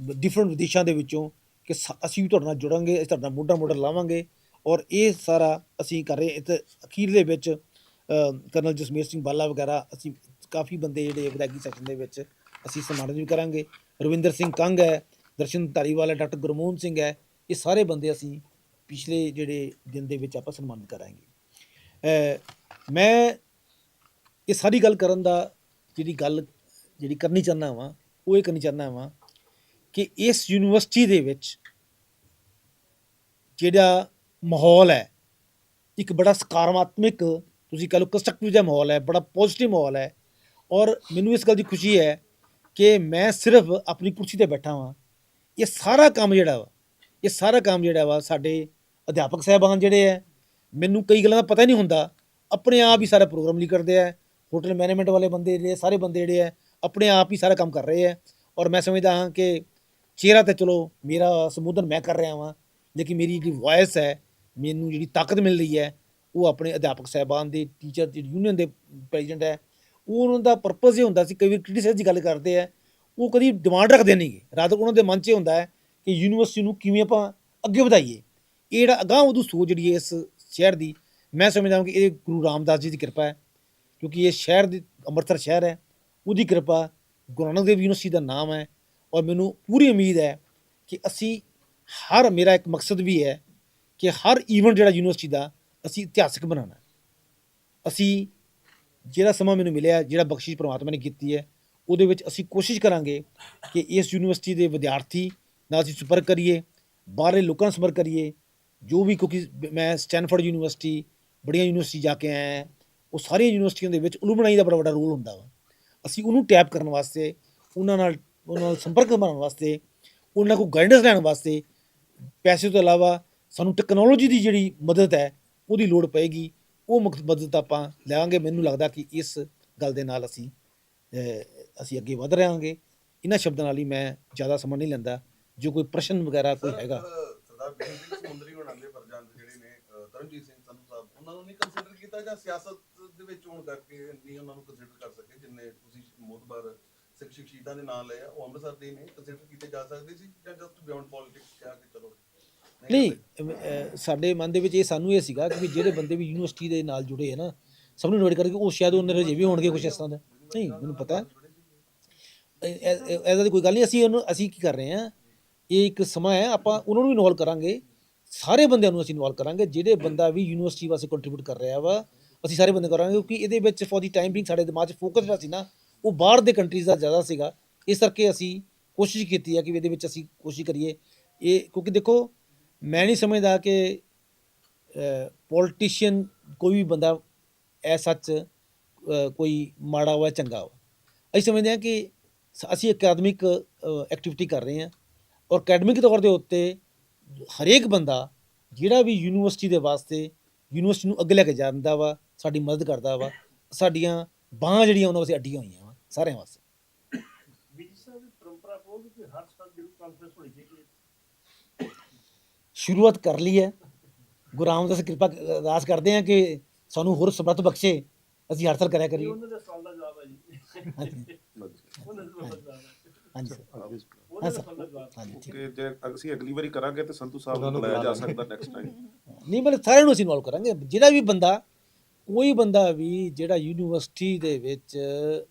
ਡਿਫਰੈਂਟ ਵਿਦੇਸ਼ਾਂ ਦੇ ਵਿੱਚੋਂ ਕਿ ਸ- ਅਸੀਂ ਵੀ ਤੁਹਾਡੇ ਨਾਲ ਜੁੜਾਂਗੇ ਅਸੀਂ ਤੁਹਾਡੇ ਨਾਲ ਮੋਢਾ ਮੋਢਾ ਲਾਵਾਂਗੇ ਔਰ ਇਹ ਸਾਰਾ ਅਸੀਂ ਕਰ ਰਹੇ ਇੱਥੇ ਅਖੀਰ ਦੇ ਵਿੱਚ ਅ, ਕਰਨਲ ਜਸਮੀਰ ਸਿੰਘ ਬਾਲਾ ਵਗੈਰਾ ਅਸੀਂ ਕਾਫੀ ਬੰਦੇ ਜਿਹੜੇ ਵਿਦਾਇਗੀ ਸੈਸ਼ਨ ਦੇ ਵਿੱਚ ਅਸੀਂ ਸਨਮਾਨਿਤ ਵੀ ਕਰਾਂਗੇ। ਰਵਿੰਦਰ ਸਿੰਘ ਕੰਗ ਹੈ ਦਰਸ਼ਨ ਧਾਰੀਵਾਲ ਹੈ ਡਾਕਟਰ ਗੁਰਮੋਹਨ ਸਿੰਘ ਹੈ ਇਹ ਸਾਰੇ ਬੰਦੇ ਅਸੀਂ ਪਿਛਲੇ ਜਿਹੜੇ ਦਿਨ ਦੇ ਵਿੱਚ ਆਪਾਂ ਸਨਮਾਨਿਤ ਕਰਾਂਗੇ। ਅ, ਮੈਂ ਇਹ ਸਾਰੀ ਗੱਲ ਕਰਨ ਦਾ ਜਿਹੜੀ ਗੱਲ ਜਿਹੜੀ ਕਰਨੀ ਚਾਹੁੰਦਾ ਵਾਂ ਉਹ ਇਹ ਕਰਨੀ ਚਾਹੁੰਦਾ ਵਾਂ ਕਿ ਇਸ ਯੂਨੀਵਰਸਿਟੀ ਦੇ ਵਿੱਚ ਜਿਹੜਾ ਮਾਹੌਲ ਹੈ, ਇੱਕ ਬੜਾ ਸਕਾਰਾਤਮਕ ਤੁਸੀਂ ਕਹ ਲਓ ਕੰਸਟਰਕਟਿਵ ਜਿਹਾ ਮਾਹੌਲ ਹੈ, ਬੜਾ ਪੋਜ਼ਿਟਿਵ ਮਾਹੌਲ ਹੈ ਔਰ ਮੈਨੂੰ ਇਸ ਗੱਲ ਦੀ ਖੁਸ਼ੀ ਹੈ ਕਿ ਮੈਂ ਸਿਰਫ ਆਪਣੀ ਕੁਰਸੀ ਤੇ ਬੈਠਾ ਵਾਂ। ਇਹ ਸਾਰਾ ਕੰਮ ਜਿਹੜਾ ਵਾ, ਇਹ ਸਾਰਾ ਕੰਮ ਜਿਹੜਾ ਵਾ ਸਾਡੇ ਅਧਿਆਪਕ ਸਾਹਿਬਾਨ ਜਿਹੜੇ ਹੈ, ਮੈਨੂੰ ਕਈ ਗੱਲਾਂ ਦਾ ਪਤਾ ਹੀ ਨਹੀਂ ਹੁੰਦਾ। ਆਪਣੇ ਆਪ ਹੀ ਸਾਰਾ ਪ੍ਰੋਗਰਾਮ ਲਈ ਕਰਦੇ ਆ, ਹੋਟਲ ਮੈਨੇਜਮੈਂਟ ਵਾਲੇ ਬੰਦੇ ਜਿਹੜੇ ਸਾਰੇ ਬੰਦੇ ਜਿਹੜੇ ਆ ਆਪਣੇ ਆਪ ਹੀ ਸਾਰਾ ਕੰਮ ਕਰ ਰਹੇ ਹੈ ਔਰ ਮੈਂ ਸਮਝਦਾ ਹਾਂ ਕਿ ਚਿਹਰਾ ਤੇ ਚਲੋ, ਮੇਰਾ ਸੰਬੋਧਨ ਮੈਂ ਕਰ ਰਿਹਾ ਹਾਂ ਲੇਕਿਨ ਮੇਰੀ ਜਿਹੜੀ ਵਾਇਸ ਹੈ, ਮੈਨੂੰ ਜਿਹੜੀ ਤਾਕਤ ਮਿਲ ਰਹੀ ਹੈ, ਉਹ ਆਪਣੇ ਅਧਿਆਪਕ ਸਾਹਿਬਾਨ ਦੇ ਟੀਚਰ ਜਿਹੜੀ ਯੂਨੀਅਨ ਦੇ ਪ੍ਰੈਜ਼ੀਡੈਂਟ ਹੈ। ਉਹ ਉਹਨਾਂ ਦਾ ਪਰਪਸ ਇਹ ਹੁੰਦਾ ਸੀ, ਕਈ ਵਾਰ ਕ੍ਰਿਟਿਸਾਈਜ਼ ਦੀ ਗੱਲ ਕਰਦੇ ਆ, ਉਹ ਕਦੀ ਡਿਮਾਂਡ ਰੱਖਦੇ ਨਹੀਂਗੇ ਰਾਤ ਉਹਨਾਂ ਦੇ ਮਨ 'ਚ ਇਹ ਹੁੰਦਾ ਹੈ ਕਿ ਯੂਨੀਵਰਸਿਟੀ ਨੂੰ ਕਿਵੇਂ ਆਪਾਂ ਅੱਗੇ ਵਧਾਈਏ। ਇਹ ਜਿਹੜਾ ਅਗਾਂਹ ਉਹਦੀ ਸੋਚ ਜਿਹੜੀ ਹੈ ਇਸ ਸ਼ਹਿਰ ਦੀ, ਮੈਂ ਸਮਝਦਾ ਹਾਂ ਕਿ ਇਹ ਗੁਰੂ ਰਾਮਦਾਸ ਜੀ ਦੀ ਕਿਰਪਾ ਹੈ, ਕਿਉਂਕਿ ਇਹ ਸ਼ਹਿਰ ਦੀ ਅੰਮ੍ਰਿਤਸਰ ਸ਼ਹਿਰ ਹੈ। ਉਹਦੀ ਕਿਰਪਾ ਗੁਰੂ ਨਾਨਕ ਦੇਵ ਯੂਨੀਵਰਸਿਟੀ ਦਾ ਨਾਮ ਹੈ ਔਰ ਮੈਨੂੰ ਪੂਰੀ ਉਮੀਦ ਹੈ ਕਿ ਅਸੀਂ ਹਰ, ਮੇਰਾ ਇੱਕ ਮਕਸਦ ਵੀ ਹੈ ਕਿ ਹਰ ਈਵੈਂਟ ਜਿਹੜਾ ਯੂਨੀਵਰਸਿਟੀ ਦਾ ਅਸੀਂ ਇਤਿਹਾਸਕ ਬਣਾਉਣਾ ਅਸੀਂ ਜਿਹੜਾ ਸਮਾਂ ਮੈਨੂੰ ਮਿਲਿਆ, ਜਿਹੜਾ ਬਖਸ਼ਿਸ਼ ਪ੍ਰਮਾਤਮਾ ਨੇ ਕੀਤੀ ਹੈ, ਉਹਦੇ ਵਿੱਚ ਅਸੀਂ ਕੋਸ਼ਿਸ਼ ਕਰਾਂਗੇ ਕਿ ਇਸ ਯੂਨੀਵਰਸਿਟੀ ਦੇ ਵਿਦਿਆਰਥੀ ਨਾਲ ਅਸੀਂ ਸੰਪਰਕ ਕਰੀਏ, ਬਾਹਰਲੇ ਲੋਕਾਂ ਨਾਲ ਸੰਪਰਕ ਕਰੀਏ, ਜੋ ਵੀ ਕਿਉਂਕਿ ਮੈਂ ਸਟੈਨਫੋਰਡ ਯੂਨੀਵਰਸਿਟੀ, ਬੜੀਆਂ ਯੂਨੀਵਰਸਿਟੀ ਜਾ ਕੇ ਆਇਆ, ਉਹ ਸਾਰੀਆਂ ਯੂਨੀਵਰਸਿਟੀਆਂ ਦੇ ਵਿੱਚ ਅਲੂਮਨਾਈ ਦਾ ਬੜਾ ਵੱਡਾ ਰੋਲ ਹੁੰਦਾ ਵਾ। ਅਸੀਂ ਉਹਨੂੰ ਟੈਪ ਕਰਨ ਵਾਸਤੇ ਉਹਨਾਂ ਨਾਲ ਉਹਨਾਂ ਨਾਲ ਸੰਪਰਕ ਬਣਾਉਣ ਵਾਸਤੇ ਉਹਨਾਂ ਕੋਲ ਗਾਈਡੈਂਸ ਲੈਣ ਵਾਸਤੇ ਪੈਸੇ ਤੋਂ ਇਲਾਵਾ ਸਾਨੂੰ ਟੈਕਨੋਲੋਜੀ ਦੀ ਜਿਹੜੀ ਮਦਦ ਹੈ ਉਹਦੀ ਲੋੜ ਪਏਗੀ ਉਹ ਮੁਕਤ ਮਦਦ ਆਪਾਂ ਲਵਾਂਗੇ ਮੈਨੂੰ ਲੱਗਦਾ ਕਿ ਇਸ ਗੱਲ ਦੇ ਨਾਲ ਅਸੀਂ ਅਸੀਂ ਅੱਗੇ ਵਧ ਰਹਾਂਗੇ। ਇਹਨਾਂ ਸ਼ਬਦਾਂ ਨਾਲ ਹੀ ਮੈਂ ਜ਼ਿਆਦਾ ਸਮਾਂ ਨਹੀਂ ਲੈਂਦਾ ਜੋ ਕੋਈ ਪ੍ਰਸ਼ਨ ਵਗੈਰਾ ਕੋਈ ਹੈਗਾ। ਸਰਦਾਰ ਬੇਅੰਤ ਸਿੰਘ ਸਮੁੰਦਰੀ ਹੋਣਾ ਦੇ ਫਰਜ਼ੰਦ ਜਿਹੜੇ ਨੇ ਤਰਨਜੀਤ ਸਿੰਘ ਸੰਧੂ ਸਾਹਿਬ ਉਹਨਾਂ ਨੂੰ ਨਹੀਂ ਕੰਸੀਡਰ ਕੀਤਾ ਜਾਂ ਸਿਆਸਤ ਦੇ ਵਿੱਚ ਹੋਣ ਕਰਕੇ ਨਹੀਂ ਉਹਨਾਂ ਨੂੰ ਕੰਸੀਡਰ ਕਰ ਸਕੇ ਜਿੰਨੇ ਤੁਸੀਂ ਮੋਤਬਰ ਸਿੱਖ ਸ਼ਹੀਦਾਂ ਦੇ ਨਾਂ ਲਏ ਆ ਉਹ ਅੰਮ੍ਰਿਤਸਰ ਦੇ ਨੇ ਕੰਸੀਡਰ ਕੀਤੇ ਜਾ ਸਕਦੇ ਸੀ ਜਾਂ ਜਸਟ ਬਿਯੋਂਡ ਪੋਲਿਟਿਕਸ ਕਿਹਾ ਕਿ ਚਲੋ ਨਹੀਂ ਸਾਡੇ ਮਨ ਦੇ ਵਿੱਚ ਇਹ ਸਾਨੂੰ ਇਹ ਸੀਗਾ ਕਿ ਜਿਹੜੇ ਬੰਦੇ ਵੀ ਯੂਨੀਵਰਸਿਟੀ ਦੇ ਨਾਲ ਜੁੜੇ ਹੈ ਨਾ ਸਭ ਨੂੰ ਇਨਵਾਈਟ ਕਰਕੇ ਉਹ ਸ਼ਾਇਦ ਉਹਨਾਂ ਦੇ ਵੀ ਹੋਣਗੇ ਕੁਝ ਇਸ ਤਰ੍ਹਾਂ ਦਾ। ਨਹੀਂ ਮੈਨੂੰ ਪਤਾ ਐਸਾ ਦੀ ਕੋਈ ਗੱਲ ਨਹੀਂ ਅਸੀਂ ਉਹਨੂੰ ਅਸੀਂ ਕੀ ਕਰ ਰਹੇ ਹਾਂ ਇਹ ਇੱਕ ਸਮਾਂ ਹੈ ਆਪਾਂ ਉਹਨਾਂ ਨੂੰ ਵੀ ਇਨਵੋਲ ਕਰਾਂਗੇ ਸਾਰੇ ਬੰਦਿਆਂ ਨੂੰ ਅਸੀਂ ਇਨਵੋਲ ਕਰਾਂਗੇ ਜਿਹੜੇ ਬੰਦਾ ਵੀ ਯੂਨੀਵਰਸਿਟੀ ਵਾਸਤੇ ਕੰਟਰੀਬਿਊਟ ਕਰ ਰਿਹਾ ਵਾ ਅਸੀਂ ਸਾਰੇ ਬੰਦੇ ਕਰਾਂਗੇ ਕਿਉਂਕਿ ਇਹਦੇ ਵਿੱਚ ਫॉर ਦੀ ਟਾਈਮ ਬਿੰਗ ਸਾਡੇ ਦਿਮਾਗ 'ਚ ਫੋਕਸ ਜਿਹੜਾ ਸੀ ਨਾ ਉਹ ਬਾਹਰ ਦੇ ਕੰਟਰੀਜ਼ ਦਾ ਜ਼ਿਆਦਾ ਸੀਗਾ। ਇਸ ਕਰਕੇ ਅਸੀਂ ਕੋਸ਼ਿਸ਼ ਕੀਤੀ ਹੈ ਕਿ ਇਹਦੇ ਵਿੱਚ ਅਸੀਂ ਕੋਸ਼ਿਸ਼ ਕਰੀਏ। ਇਹ ਕਿਉਂਕਿ ਦੇਖੋ, ਮੈਂ ਨਹੀਂ ਸਮਝਦਾ ਕਿ ਪੋਲੀਟੀਸ਼ੀਅਨ ਕੋਈ ਵੀ ਬੰਦਾ ਐ ਸੱਚ ਕੋਈ ਮਾੜਾ ਵਾ ਚੰਗਾ ਵਾ ਅਸੀਂ ਸਮਝਦੇ ਹਾਂ ਕਿ ਸ- ਅਸੀਂ ਅਕੈਡਮਿਕ ਐਕਟੀਵਿਟੀ ਕਰ ਰਹੇ ਹਾਂ ਔਰ ਅਕੈਡਮਿਕ ਤੌਰ ਦੇ ਉੱਤੇ ਹਰੇਕ ਬੰਦਾ ਜਿਹੜਾ ਵੀ ਯੂਨੀਵਰਸਿਟੀ ਦੇ ਵਾਸਤੇ ਯੂਨੀਵਰਸਿਟੀ ਨੂੰ ਅੱਗੇ ਲੈ ਕੇ ਜਾਂਦਾ ਵਾ, ਸਾਡੀ ਮਦਦ ਕਰਦਾ ਵਾ, ਸਾਡੀਆਂ ਬਾਹਾਂ ਜਿਹੜੀਆਂ ਉਹਨਾਂ ਵਾਸਤੇ ਅੱਡੀਆਂ ਹੋਈਆਂ ਵਾ। ਸਾਰਿਆਂ ਵਾਸਤੇ ਸ਼ੁਰੂਆਤ ਕਰ ਲਈ ਹੈ। ਗੁਰੂ ਰਾਮਦਾਸ ਕਿਰਪਾ ਅਰਦਾਸ ਕਰਦੇ ਹਾਂ ਕਿ ਸਾਨੂੰ ਹੋਰ ਸਮਰੱਥ ਬਖਸ਼ੇ। ਅਸੀਂ ਹਰ ਸਾਲ ਕਰਿਆ ਕਰੀਏ। ਉਹਨਾਂ ਦੇ ਸਵਾਲ ਦਾ ਜਵਾਬ ਹੈ ਜੀ ਹਾਂਜੀ। ਉਹਨਾਂ ਦੇ ਸਵਾਲ ਦਾ ਜਵਾਬ ਹੈ ਹਾਂਜੀ ਉਹਨਾਂ ਹਾਂ ਦੇ ਸਰ ਸਵਾਲ ਦਾ ਜਵਾਬ ਹਾਂਜੀ ਕਿ ਜੇ ਅਸੀਂ ਅਗਲੀ ਵਾਰੀ ਕਰਾਂਗੇ ਤੇ ਸੰਧੂ ਸਾਹਿਬ ਨੂੰ ਬੁਲਾਇਆ ਜਾ ਸਕਦਾ ਨੈਕਸਟ ਟਾਈਮ ਨਹੀਂ ਮਤਲਬ ਸਾਰਿਆਂ ਨੂੰ ਅਸੀਂ ਇਨਵੋਲਵ ਕਰਾਂਗੇ। ਜਿਹੜਾ ਵੀ ਬੰਦਾ ਕੋਈ ਬੰਦਾ ਵੀ ਜਿਹੜਾ ਯੂਨੀਵਰਸਿਟੀ ਦੇ ਵਿੱਚ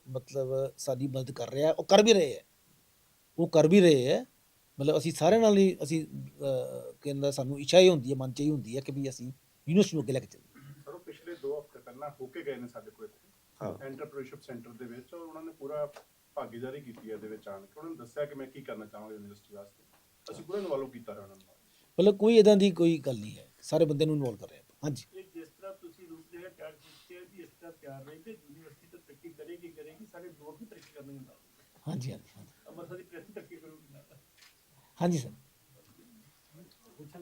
ਮਤਲਬ ਸਾਡੀ ਮਦਦ ਕਰ ਰਿਹਾ ਉਹ ਕਰ ਵੀ ਰਹੇ ਹੈ। ਉਹ ਕਰ ਵੀ ਰਹੇ ਹੈ। ਮਤਲਬ ਅਸੀਂ ਸਾਰਿਆਂ ਨਾਲ ਹੀ ਅਸੀਂ ਕਹਿੰਦਾ ਸਾਨੂੰ ਇੱਛਾ ਹੀ ਹੁੰਦੀ ਹੈ ਮਨ ਚ ਹੀ ਹੁੰਦੀ ਹੈ ਕਿ ਵੀ ਅਸੀਂ ਯੂਨੀਵਰਸਿਟੀ ਨੂੰ ਅੱਗੇ ਲੈ ਕੇ ਚੱਲੀਏ। ਸਰ ਉਹ ਪਿਛਲੇ 2 ਹਫ਼ਤੇ ਪਹਿਲਾਂ ਹੋ ਕੇ ਗਏ ਨੇ ਸਾਡੇ ਕੋਲ ਹਾਂ। ਇੱਥੇ ਐਂਟਰਪ੍ਰੀਨਰਸ਼ਿਪ ਸੈਂਟਰ ਦੇ ਵਿੱਚ ਔਰ ਉਹਨਾਂ ਨੇ ਪੂਰਾ ਭਾਗੀਦਾਰੀ ਕੀਤੀ ਹੈ ਇਹਦੇ ਵਿੱਚ ਆਣ ਕੇ। ਉਹਨਾਂ ਨੇ ਦੱਸਿਆ ਕਿ ਮੈਂ ਕੀ ਕਰਨਾ ਚਾਹਾਂਗਾ ਯੂਨੀਵਰਸਿਟੀ ਵਾਸਤੇ। ਅਸੀਂ ਪੂਰਾ ਇਨਵੋਲਵ ਕੀਤਾ ਹੈ ਉਹਨਾਂ ਨੂੰ ਮਤਲਬ ਕੋਈ ਇਦਾਂ ਦੀ ਕੋਈ ਗੱਲ ਨਹੀਂ ਹੈ। ਸਾਰੇ ਬੰਦੇ ਨੂੰ ਇਨਵੋਲਵ ਕਰ ਰਹੇ ਆਪਾਂ। ਹਾਂਜੀ। ਇਹ ਜਿਸ ਤਰ੍ਹਾਂ ਤਰ੍ਹਾਂ ਤਿਆਰ ਰਹੀ ਤੇ ਯੂਨੀਵਰਸਿਟੀ ਤਾਂ ਤਰੱਕੀ ਕਰੇਗੀ ਕਰੇਗੀ ਸਾਡੇ ਦੌਰ ਵੀ ਤਰੱਕੀ ਕਰਨਗੇ ਨਾਲ ਹਾਂਜੀ ਹਾਂਜੀ ਹਾਂਜੀ। ਅੰਮ੍ਰਿਤਸਰ ਦੀ ਪ੍ਰੈਸ ਤਰੱਕੀ ਕਰੂਗੀ ਨਾਲ। ਹਾਂਜੀ ਸਰ।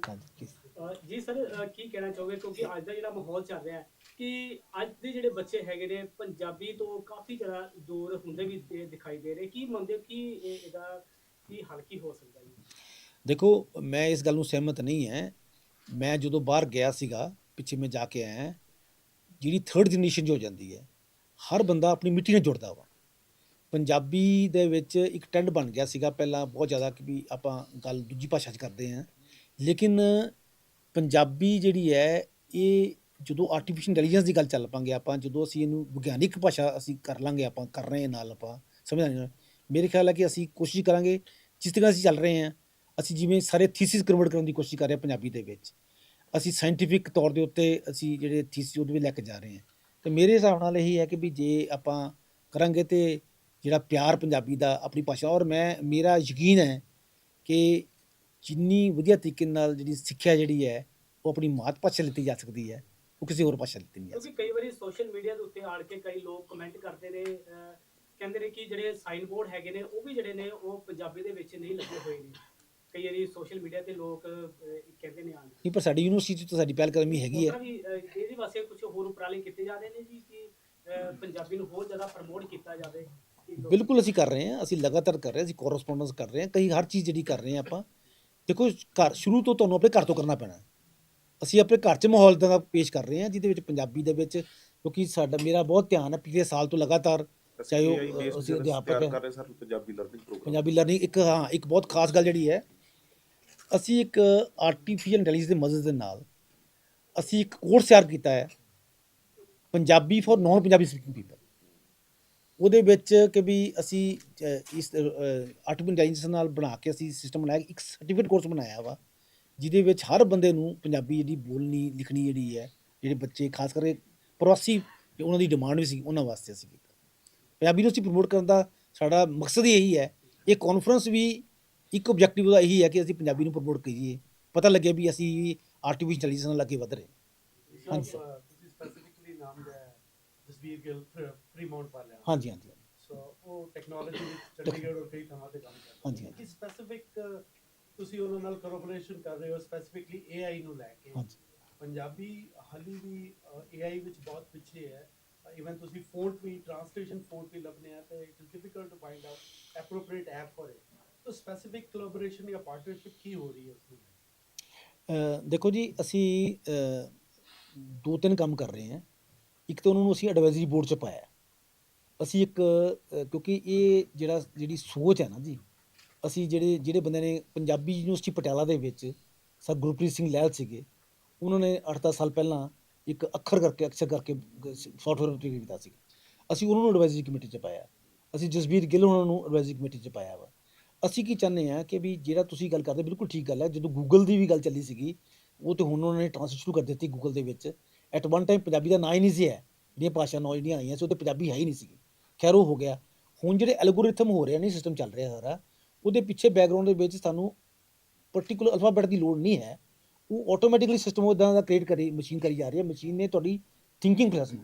ਹਾਂਜੀ please। ਅਹ ਜੀ ਸਰ ਕੀ ਕਹਿਣਾ ਚਾਹੋਗੇ? ਕਿਉਂਕਿ ਅੱਜ ਦਾ ਜਿਹੜਾ ਮਾਹੌਲ ਚੱਲ ਰਿਹਾ ਹੈ ਕਿ ਅੱਜ ਦੇ ਜਿਹੜੇ ਬੱਚੇ ਹੈਗੇ ਨੇ ਪੰਜਾਬੀ ਤੋਂ ਕਾਫੀ ਜ਼ਿਆਦਾ ਦੂਰ ਹੁੰਦੇ ਵੀ ਦੇ- ਦਿਖਾਈ ਦੇ ਰਹੇ। ਕੀ ਮੰਨਦੇ ਹੋ? ਕਿ ਇਹ- ਇਹਦਾ ਕੀ ਹੱਲ ਕੀ ਹੋ ਸਕਦਾ ਜੀ? ਦੇਖੋ ਮੈਂ ਇਸ ਗੱਲ ਨੂੰ ਸਹਿਮਤ ਨਹੀਂ ਹੈ। ਮੈਂ ਜਦੋਂ ਬਾਹਰ ਗਿਆ ਸੀਗਾ ਪਿੱਛੇ ਮੈਂ ਜਾ ਕੇ ਆਇਆ ਜਿਹੜੀ ਥਰਡ ਜਨਰੇਸ਼ਨ ਜੋ ਹੋ ਜਾਂਦੀ ਹੈ, ਹਰ ਬੰਦਾ ਆਪਣੀ ਮਿੱਟੀ ਨਾਲ ਜੁੜਦਾ ਵਾ ਪੰਜਾਬੀ ਦੇ ਵਿੱਚ ਇੱਕ ਟ੍ਰੈਂਡ ਬਣ ਗਿਆ ਸੀਗਾ ਪਹਿਲਾਂ ਬਹੁਤ ਜ਼ਿਆਦਾ ਕਿ ਵੀ ਆਪਾਂ ਗੱਲ ਦੂਜੀ ਭਾਸ਼ਾ 'ਚ ਕਰਦੇ ਹਾਂ ਲੇਕਿਨ ਪੰਜਾਬੀ ਜਿਹੜੀ ਹੈ, ਇਹ ਜਦੋਂ ਆਰਟੀਫੀਸ਼ੀਅਲ ਇੰਟੈਲੀਜੈਂਸ ਦੀ ਗੱਲ ਚੱਲ ਪਾਂਗੇ ਆਪਾਂ, ਜਦੋਂ ਅਸੀਂ ਇਹਨੂੰ ਵਿਗਿਆਨਿਕ ਭਾਸ਼ਾ ਅਸੀਂ ਕਰ ਲਾਂਗੇ, ਆਪਾਂ ਕਰ ਰਹੇ ਨਾਲ ਆਪਾਂ ਸਮਝਾਂਗੇ ਨਾਲ। ਮੇਰੇ ਖਿਆਲ ਹੈ ਕਿ ਅਸੀਂ ਕੋਸ਼ਿਸ਼ ਕਰਾਂਗੇ, ਜਿਸ ਤਰ੍ਹਾਂ ਅਸੀਂ ਚੱਲ ਰਹੇ ਹਾਂ, ਅਸੀਂ ਜਿਵੇਂ ਸਾਰੇ ਥੀਸਿਸ ਕਨਵਰਟ ਕਰਨ ਦੀ ਕੋਸ਼ਿਸ਼ ਕਰ ਰਹੇ ਹਾਂ ਪੰਜਾਬੀ ਦੇ ਵਿੱਚ ਅਸੀਂ ਸਾਇੰਟੀਫਿਕ ਤੌਰ ਦੇ ਉੱਤੇ ਅਸੀਂ ਜਿਹੜੇ ਥੀਸਿਸ ਉਹਦੇ ਵਿੱਚ ਲੈ ਕੇ ਜਾ ਰਹੇ ਹਾਂ। ਤੇ ਮੇਰੇ ਹਿਸਾਬ ਨਾਲ ਇਹੀ ਹੈ ਕਿ ਵੀ ਜੇ ਆਪਾਂ ਕਰਾਂਗੇ ਤੇ ਜਿਹੜਾ ਪਿਆਰ ਪੰਜਾਬੀ ਦਾ ਆਪਣੀ ਭਾਸ਼ਾ, ਔਰ ਮੈਂ, ਮੇਰਾ ਯਕੀਨ ਹੈ ਕਿ ਜਿੰਨੀ ਵਧੀਆ ਤਰੀਕੇ ਨਾਲ ਜਿਹੜੀ ਸਿੱਖਿਆ ਜਿਹੜੀ ਹੈ, ਉਹ ਆਪਣੀ ਮਾਤ ਭਾਸ਼ਾ ਲਿੱਤੀ ਜਾ ਸਕਦੀ ਹੈ, ਉਹ ਕਿਸੇ ਹੋਰ ਭਾਸ਼ਾ ਲਿੱਤੀ ਨਹੀਂ ਜਾ ਕਿਉਂਕਿ ਕਈ ਵਾਰੀ ਸੋਸ਼ਲ ਮੀਡੀਆ ਦੇ ਉੱਤੇ ਆੜ ਕੇ ਕਈ ਲੋਕ ਕਮੈਂਟ ਕਰਦੇ ਨੇ ਕਹਿੰਦੇ ਨੇ ਕਿ ਜਿਹੜੇ ਸਾਈਨ ਬੋਰਡ ਹੈਗੇ ਨੇ, ਉਹ ਵੀ ਜਿਹੜੇ ਨੇ, ਉਹ ਪੰਜਾਬੀ ਦੇ ਵਿੱਚ ਨਹੀਂ ਲੱਗੇ ਹੋਏ ਨੇ। ਕਈ ਵਾਰੀ ਸੋਸ਼ਲ ਮੀਡੀਆ ਤੇ ਲੋਕ ਅਹ, ਕਹਿੰਦੇ ਨੇ ਆਣ ਨਹੀਂ ਪਰ ਸਾਡੀ ਯੂਨੀਵਰਸਿਟੀ ਤੋਂ ਸਾਡੀ ਪਹਿਲ ਕਦਮੀ ਹੈਗੀ ਹੈ ਅਹ, ਇਹਦੇ ਵਾਸਤੇ ਕੁਝ ਹੋਰ ਉਪਰਾਲੇ ਕੀਤੇ ਜਾ ਰਹੇ ਨੇ ਜੀ ਕਿ ਅਹ, ਪੰਜਾਬੀ ਨੂੰ ਹੋਰ ਜ਼ਿਆਦਾ ਪ੍ਰਮੋਟ ਕੀਤਾ ਜਾਵੇ ਕਿ ਲੋਕ- ਬਿਲਕੁਲ ਅਸੀਂ ਕਰ ਰਹੇ ਹਾਂ ਅਸੀਂ ਲਗਾਤਾਰ ਕਰ ਰਹੇ ਹਾਂ ਅਸੀਂ ਕੋਰਸਪੋਂਡੈਂਸ ਕਰ ਰਹੇ ਹਾਂ ਕਈ ਹਰ ਚੀਜ਼ ਜਿਹੜੀ ਕਰ ਰਹੇ ਹਾਂ ਆਪਾਂ ਦੇਖੋ ਘਰ ਸ਼ੁਰੂ ਤੋਂ ਤੁਹਾਨੂੰ ਆਪਣੇ ਘਰ ਤੋਂ ਕਰਨਾ ਪੈਣਾ ਹੈ। ਅਸੀਂ ਆਪਣੇ ਘਰ 'ਚ ਮਾਹੌਲ ਦਾ ਪੇਸ਼ ਕਰ ਰਹੇ ਹਾਂ ਜਿਹਦੇ ਵਿੱਚ ਪੰਜਾਬੀ ਦੇ ਵਿੱਚ ਕਿਉਂਕਿ ਸਾਡਾ ਮੇਰਾ ਬਹੁਤ ਧਿਆਨ ਹੈ ਪਿਛਲੇ ਸਾਲ ਤੋਂ ਲਗਾਤਾਰ ਚਾਹੇ ਉਹ, ਅਸੀਂ ਅਧਿਆਪਕ ਹੈ। ਕਰ ਰਹੇ sir Punjabi learning programme Punjabi learning ਇੱਕ ਹਾਂ ਇੱਕ ਬਹੁਤ ਖਾਸ ਗੱਲ ਜਿਹੜੀ ਹੈ ਅਸੀਂ ਇੱਕ ਆਰਟੀਫੀਸ਼ੀਅਲ ਇੰਟੈਲੀਜੈਂਸ ਦੀ ਮਦਦ ਦੇ ਨਾਲ ਅਸੀਂ ਇੱਕ ਕੋਰਸ ਤਿਆਰ ਕੀਤਾ ਹੈ, Punjabi for non Punjabi speaking people ਉਹਦੇ ਵਿੱਚ ਕਿ ਵੀ ਅਸੀਂ ਇਸ ਆਰਟੀਫੀਸ਼ੀਅਲ ਇੰਟੈਲੀਜੈਂਸ ਨਾਲ ਬਣਾ ਕੇ ਅਸੀਂ ਸਿਸਟਮ ਬਣਾਇਆ, ਇੱਕ ਸਰਟੀਫਿਕੇਟ ਕੋਰਸ ਬਣਾਇਆ ਵਾ, ਜਿਹਦੇ ਵਿੱਚ ਹਰ ਬੰਦੇ ਨੂੰ ਪੰਜਾਬੀ ਜਿਹੜੀ ਬੋਲਣੀ, ਲਿਖਣੀ ਜਿਹੜੀ ਹੈ, ਜਿਹੜੇ ਬੱਚੇ, ਖਾਸ ਕਰਕੇ ਪ੍ਰਵਾਸੀ ਉਹਨਾਂ ਦੀ ਡਿਮਾਂਡ ਵੀ ਸੀ, ਉਹਨਾਂ ਵਾਸਤੇ ਅਸੀਂ ਕੀਤਾ। ਪੰਜਾਬੀ ਨੂੰ ਅਸੀਂ ਪ੍ਰਮੋਟ ਕਰਨ ਦਾ ਸਾਡਾ ਮਕਸਦ ਹੀ ਇਹੀ ਹੈ, ਇਹ ਕਾਨਫਰੰਸ ਵੀ ਇੱਕ ਆਬਜੈਕਟਿਵ ਦਾ ਇਹੀ ਹੈ ਕਿ ਅਸੀਂ ਪੰਜਾਬੀ ਨੂੰ ਪ੍ਰਮੋਟ ਕਰੀਏ। ਪਤਾ ਲੱਗੇ ਵੀ ਅਸੀਂ ਆਰਟੀਫੀਸ਼ੀਅਲ ਇੰਟੈਲੀਜੈਂਸ ਨਾਲ ਅੱਗੇ ਵਧ ਰਹੇ। ਹਾਂ। ਹਾਂਜੀ। ਸਰ। ਤੁਸੀਂ ਸਪੈਸੀਫਿਕਲੀ ਨਾਮ ਲਿਆ ਹੈ, ਜਸਬੀਰ ਗਿੱਲ ਫਰੀਮੌਂਟ ਵਾਲਿਆ ਹਾਂਜੀ ਹਾਂਜੀ। ਉਹ ਟੈਕਨੋਲੋਜੀ ਵਿੱਚ ਚੰਡੀਗੜ੍ਹ ਔਰ ਕਈ ਥਾਵਾਂ ਤੇ ਕੰਮ ਕਰਦੇ। ਹਾਂਜੀ। ਕਿ ਸਪੈਸੀਫਿਕ ਤੁਸੀਂ ਉਹਨਾਂ ਨਾਲ ਕੋਲੈਬੋਰੇਸ਼ਨ ਕਰ ਰਹੇ ਹੋ ਸਪੈਸੀਫਿਕਲੀ AI ਨੂੰ ਲੈ ਕੇ? ਹਾਂਜੀ। ਪੰਜਾਬੀ ਹਾਲੀ ਵੀ AI ਵਿੱਚ ਬਹੁਤ ਪਿੱਛੇ ਹੈ। ਇਵਨ ਤੁਸੀਂ ਫੋਂਟ ਵੀ ਟ੍ਰਾਂਸਲੇਸ਼ਨ ਫੋਂਟ ਵੀ ਲੱਭਨੇ ਆ ਤੇ it is difficult to find out appropriate app for it specific collaboration ਜਾਂ ਪਾਰਟਨਰਸ਼ਿਪ ਕੀ ਹੋ ਰਹੀ ਹੈ ਉਸ ਦੇਖੋ ਜੀ, ਅਸੀਂ ਦੋ ਤਿੰਨ ਕੰਮ ਕਰ ਰਹੇ ਹਾਂ। ਇੱਕ ਤਾਂ ਉਹਨਾਂ ਨੂੰ ਅਸੀਂ ਐਡਵਾਈਜ਼ਰੀ ਬੋਰਡ 'ਚ ਪਾਇਆ। ਅਸੀਂ ਇੱਕ ਕਿਉਂਕਿ ਇਹ ਜਿਹੜਾ, ਜਿਹੜੀ ਸੋਚ ਹੈ ਨਾ ਜੀ, ਅਸੀਂ ਜਿਹੜੇ ਜਿਹੜੇ ਬੰਦੇ ਨੇ ਪੰਜਾਬੀ ਯੂਨੀਵਰਸਿਟੀ ਪਟਿਆਲਾ ਦੇ ਵਿੱਚ ਸਰ ਗੁਰਪ੍ਰੀਤ ਸਿੰਘ ਲਹਿਲ ਸੀਗੇ, ਉਹਨਾਂ ਨੇ 8-10 ਸਾਲ ਪਹਿਲਾਂ ਇੱਕ ਅੱਖਰ ਕਰਕੇ, ਅਕਸ਼ਰ ਕਰਕੇ ਸੌਫਟਵੇਅਰ ਉਪਯੋਗ ਕੀਤਾ ਸੀ ਅਸੀਂ ਉਹਨਾਂ ਨੂੰ ਐਡਵਾਈਜ਼ਰੀ ਕਮੇਟੀ 'ਚ ਪਾਇਆ। ਅਸੀਂ ਜਸਬੀਰ ਗਿੱਲ ਉਹਨਾਂ ਨੂੰ ਐਡਵਾਈਜ਼ਰੀ ਕਮੇਟੀ 'ਚ ਪਾਇਆ ਵਾ। ਅਸੀਂ ਕੀ ਚਾਹੁੰਦੇ ਆ ਕਿ ਵੀ ਜਿਹੜਾ ਤੁਸੀਂ ਗੱਲ ਕਰਦੇ, ਬਿਲਕੁਲ ਠੀਕ ਗੱਲ ਹੈ, ਜਦੋਂ ਗੂਗਲ ਦੀ ਵੀ ਗੱਲ ਚੱਲੀ ਸੀਗੀ, ਉਹ ਤੇ ਹੁਣ ਉਹਨਾਂ ਨੇ ਟ੍ਰਾਂਸਲੇਟ ਸ਼ੁਰੂ ਕਰ ਦਿੱਤੀ ਗੂਗਲ ਦੇ ਵਿੱਚ। ਐਟ ਵਨ ਟਾਈਮ ਪੰਜਾਬੀ ਦਾ ਨਾਂ ਹੀ ਨਹੀਂ ਸੀ ਹੈ, ਜਿਹੜੀਆਂ ਭਾਸ਼ਾ ਨੌ ਜਿਹੜੀਆਂ ਆਈਆਂ ਸੀ, ਉਹ ਤੇ ਪੰਜਾਬੀ ਹੈ ਹੀ ਨਹੀਂ ਸੀਗੀ। ਖੈਰ, ਉਹ ਹੋ ਗਿਆ। ਹੁਣ ਜਿਹੜੇ ਐਲਗੋਰਿਥਮ ਹੋ ਰਿਹਾ, ਨਹੀਂ ਸਿਸਟਮ ਚੱਲ ਰਿਹਾ ਸਾਰਾ, ਉਹਦੇ ਪਿੱਛੇ ਬੈਕਗ੍ਰਾਉਂਡ ਦੇ ਵਿੱਚ ਸਾਨੂੰ ਪਾਰਟਿਕੂਲਰ ਅਲਫਾਬੈਟ ਦੀ ਲੋੜ ਨਹੀਂ ਹੈ। ਉਹ ਆਟੋਮੈਟਿਕਲੀ ਸਿਸਟਮ ਉਹਦਾ ਦਾ ਕ੍ਰੀਏਟ ਕਰੀ ਮਸ਼ੀਨ ਕਰੀ ਜਾ ਰਹੀ ਹੈ। ਮਸ਼ੀਨ ਨੇ ਤੁਹਾਡੀ ਥਿੰਕਿੰਗ ਪ੍ਰੋਸੈਸ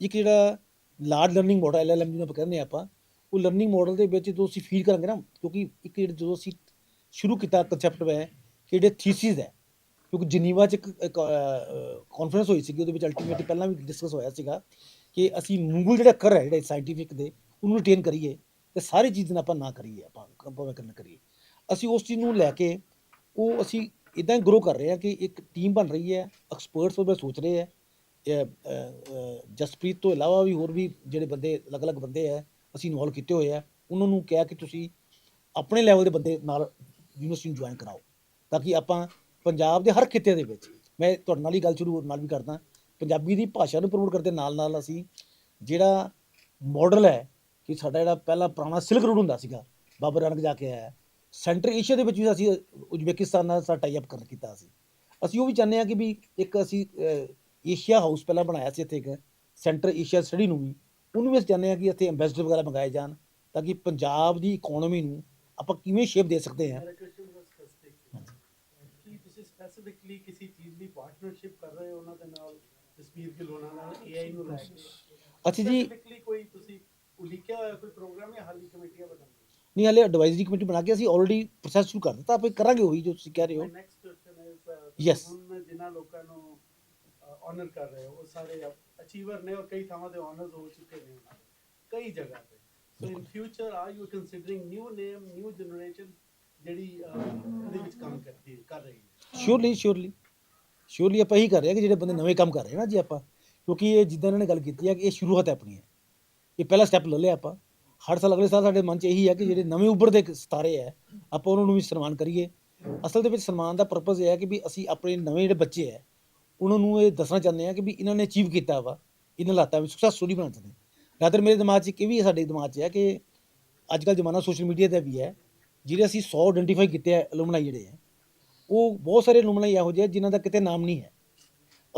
ਇੱਕ ਜਿਹੜਾ ਲਾਰਜ ਲਰਨਿੰਗ ਮਾਡਲ ਐਲਐਲਐਮ ਜਿਹਨੂੰ ਆਪਾਂ ਕਹਿੰਦੇ ਹਾਂ ਆਪਾਂ ਉਹ ਲਰਨਿੰਗ ਮਾਡਲ ਦੇ ਵਿੱਚ ਜਦੋਂ ਅਸੀਂ ਫੀਡ ਕਰਾਂਗੇ ਨਾ, ਕਿਉਂਕਿ ਇੱਕ ਜਦੋਂ ਅਸੀਂ ਸ਼ੁਰੂ ਕੀਤਾ ਕਨਸੈਪਟ ਹੈ ਕਿ ਜਿਹੜੇ ਥੀਸਿਸ ਹੈ ਕਿਉਂਕਿ ਜਨੀਵਾ 'ਚ ਇੱਕ ਕਾਨਫਰੰਸ ਹੋਈ ਸੀਗੀ, ਉਹਦੇ ਵਿੱਚ ਅਲਟੀਮੇਟਲੀ ਪਹਿਲਾਂ ਵੀ ਡਿਸਕਸ ਹੋਇਆ ਸੀਗਾ ਕਿ ਅਸੀਂ ਮੂੰਗਲ ਜਿਹੜਾ ਕਰ ਹੈ, ਜਿਹੜੇ ਸਾਇੰਟੀਫਿਕ ਦੇ, ਉਹਨੂੰ ਰਿਟੇਨ ਕਰੀਏ ਤੇ ਸਾਰੀ ਚੀਜ਼ ਚੀਜ਼ਾਂ ਆਪਾਂ ਨਾ ਕਰੀਏ, ਆਪਾਂ ਆਪਾਂ ਕਰਨਾ ਕਰੀਏ। ਅਸੀਂ ਉਸ ਚੀਜ਼ ਨੂੰ ਲੈ ਕੇ ਉਹ ਅਸੀਂ ਇਦਾਂ ਹੀ ਗਰੋ ਕਰ ਰਹੇ ਹਾਂ ਕਿ ਇੱਕ ਟੀਮ ਬਣ ਰਹੀ ਹੈ ਐਕਸਪਰਟਸ ਉਹਦੇ ਸੋਚ ਰਹੇ ਹੈ ਜਸਪ੍ਰੀਤ ਤੋਂ ਇਲਾਵਾ ਵੀ ਹੋਰ ਵੀ ਜਿਹੜੇ ਬੰਦੇ, ਅਲੱਗ-ਅਲੱਗ ਬੰਦੇ ਹੈ ਅਸੀਂ ਇਨਵੋਲਵ ਕੀਤੇ ਹੋਏ ਆ, ਉਹਨਾਂ ਨੂੰ ਕਿਹਾ ਕਿ ਤੁਸੀਂ ਆਪਣੇ ਲੈਵਲ ਦੇ ਬੰਦੇ ਨਾਲ ਯੂਨੀਵਰਸਿਟੀ ਨੂੰ ਜੁਆਇਨ ਕਰਾਓ, ਤਾਂ ਕਿ ਆਪਾਂ ਪੰਜਾਬ ਦੇ ਹਰ ਖਿੱਤੇ ਦੇ ਵਿੱਚ, ਮੈਂ ਤੁਹਾਡੇ ਨਾਲ ਹੀ ਗੱਲ ਸ਼ੁਰੂ ਨਾਲ ਵੀ ਕਰਦਾ, ਪੰਜਾਬੀ ਦੀ ਭਾਸ਼ਾ ਨੂੰ ਪ੍ਰਮੋਟ ਕਰਦੇ ਨਾਲ ਨਾਲ ਅਸੀਂ ਜਿਹੜਾ ਮਾਡਲ ਹੈ, ਕਿ ਸਾਡਾ ਜਿਹੜਾ ਪਹਿਲਾ ਪੁਰਾਣਾ ਸਿਲਕ ਰੂਟ ਹੁੰਦਾ ਸੀਗਾ ਬਾਬਰ ਨਾਨਕ ਜਾ ਕੇ ਆਇਆ ਸੈਂਟਰ ਏਸ਼ੀਆ ਦੇ ਵਿੱਚ ਵੀ ਅਸੀਂ ਉਜ਼ਬੇਕਿਸਤਾਨ ਨਾਲ ਸਾਡਾ ਟਾਈ ਅਪ ਕਰ ਕੀਤਾ ਸੀ। ਅਸੀਂ ਉਹ ਵੀ ਚਾਹੁੰਦੇ ਹਾਂ ਕਿ ਵੀ ਇੱਕ ਅਸੀਂ ਏਸ਼ੀਆ ਹਾਊਸ ਪਹਿਲਾਂ ਬਣਾਇਆ ਸੀ ਇੱਥੇ ਇੱਕ ਸੈਂਟਰ ਏਸ਼ੀਆ ਸਟੱਡੀ ਨੂੰ ਵੀ ਉਹਨੂੰ ਵੀ ਅਸੀਂ ਚਾਹੁੰਦੇ ਹਾਂ ਕਿ ਇੱਥੇ ਐਂਬੈਸਡਰ ਵਗੈਰਾ ਮੰਗਾਏ ਜਾਣ ਤਾਂ ਕਿ ਪੰਜਾਬ ਦੀ ਇਕਨੋਮੀ ਨੂੰ ਆਪਾਂ ਕਿਵੇਂ ਸ਼ੇਪ ਦੇ ਸਕਦੇ ਹਾਂ। ਤੁਸੀਂ ਸਪੈਸੀਫਿਕਲੀ ਕਿਸੇ ਚੀਜ਼ ਦੀ ਪਾਰਟਨਰਸ਼ਿਪ ਕਰ ਰਹੇ ਹੋ ਉਹਨਾਂ ਦੇ ਨਾਲ ਜਸਬੀਰ ਗਿੱਲ ਉਹਨਾਂ ਨਾਲ AI ਨੂੰ ਲੈ ਕੇ? ਅੱਛਾ ਜੀ। ਕੋਈ ਤੁਸੀਂ ਉਲੀਕਿਆ ਹੋਇਆ ਕੋਈ ਪ੍ਰੋਗਰਾਮ ਜਾਂ ਹਾਲੀ ਕਮੇਟੀਆਂ ਬਣਾਉਂਦੇ ਨਹੀਂ ਹਲੇ ਐਡਵਾਈਜ਼ਰੀ ਕਮੇਟੀ ਬਣਾ ਕੇ ਅਸੀਂ ਆਲਰੇਡੀ ਪ੍ਰੋਸੈਸ ਸ਼ੁਰੂ ਕਰ ਦਿੱਤਾ ਆਪਾਂ ਕਰਾਂਗੇ ਉਹੀ ਜੋ ਤੁਸੀਂ ਕਹਿ ਰਹੇ ਹੋ। Next question Yes. ਹੁਣ ਜਿਨ੍ਹਾਂ ਲੋਕਾਂ ਨੂੰ ਆਨਰ ਕਰ ਰਹੇ ਹੋ ਉਹ ਸਾਰੇ ਅਚੀਵਰ ਨੇ ਔਰ ਕਈ ਥਾਵਾਂ ਤੇ ਆਨਰਸ ਹੋ ਚੁੱਕੇ ਨੇ ਕਈ ਜਗ੍ਹਾ ਤੇ। So in future are you considering new name new generation ਜਿਹੜੀ ਅਹ, ਵਿੱਚ ਕੰਮ ਕਰਦੀ ਕਰ ਰਹੀ ਹੈ? ਸ਼ੋਰਲੀ ਸ਼ੋਰਲੀ ਸ਼ੋਰਲੀ ਆਪਾਂ ਇਹੀ ਕਰ ਰਹੇ ਹਾਂ ਕਿ ਜਿਹੜੇ ਬੰਦੇ ਨਵੇਂ ਕੰਮ ਕਰ ਰਹੇ ਨਾ ਜੀ ਆਪਾਂ ਕਿਉਂਕਿ ਇਹ ਜਿੱਦਾਂ ਇਹਨਾਂ ਨੇ ਗੱਲ ਕੀਤੀ ਹੈ ਕਿ ਇਹ ਸ਼ੁਰੂਆਤ ਹੈ ਆਪਣੀ ਇਹ ਪਹਿਲਾ ਸਟੈਪ ਲੈ ਲਿਆ ਆਪਾਂ। ਹਰ ਸਾਲ ਅਗਲੇ ਸਾਲ ਸਾਡੇ ਮਨ 'ਚ ਇਹੀ ਹੈ ਕਿ ਜਿਹੜੇ ਨਵੇਂ ਉੱਭਰਦੇ ਸਿਤਾਰੇ ਹੈ ਆਪਾਂ ਉਹਨਾਂ ਨੂੰ ਵੀ ਸਨਮਾਨ ਕਰੀਏ। ਅਸਲ ਦੇ ਵਿੱਚ ਸਨਮਾਨ ਦਾ ਪਰਪਸ ਇਹ ਹੈ ਕਿ ਵੀ ਅਸੀਂ ਆਪਣੇ ਨਵੇਂ ਜਿਹੜੇ ਬੱਚੇ ਹੈ ਉਹਨਾਂ ਨੂੰ ਇਹ ਦੱਸਣਾ ਚਾਹੁੰਦੇ ਹਾਂ ਕਿ ਵੀ ਇਹਨਾਂ ਨੇ ਅਚੀਵ ਕੀਤਾ ਵਾ, ਇਹਨਾਂ ਹਾਲਾਤਾਂ ਵਿੱਚ ਸਕਸੈਸ ਸਟੋਰੀ ਬਣਾਉਣਾ ਚਾਹੁੰਦੇ ਰਾਦਰ ਮੇਰੇ ਦਿਮਾਗ 'ਚ ਇੱਕ ਇਹ ਵੀ ਸਾਡੇ ਦਿਮਾਗ 'ਚ ਹੈ ਕਿ ਅੱਜ ਕੱਲ੍ਹ ਜ਼ਮਾਨਾ ਸੋਸ਼ਲ ਮੀਡੀਆ ਦਾ ਵੀ ਹੈ, ਜਿਹੜੇ ਅਸੀਂ 100 ਆਇਡੈਂਟੀਫਾਈ ਕੀਤੇ ਆ ਅਲੂਮਨਾਈ ਜਿਹੜੇ ਹੈ ਉਹ ਬਹੁਤ ਸਾਰੇ ਅਲੂਮਨਾਈ ਇਹੋ ਜਿਹੇ ਆ ਜਿਨ੍ਹਾਂ ਦਾ ਕਿਤੇ ਨਾਮ ਨਹੀਂ ਹੈ।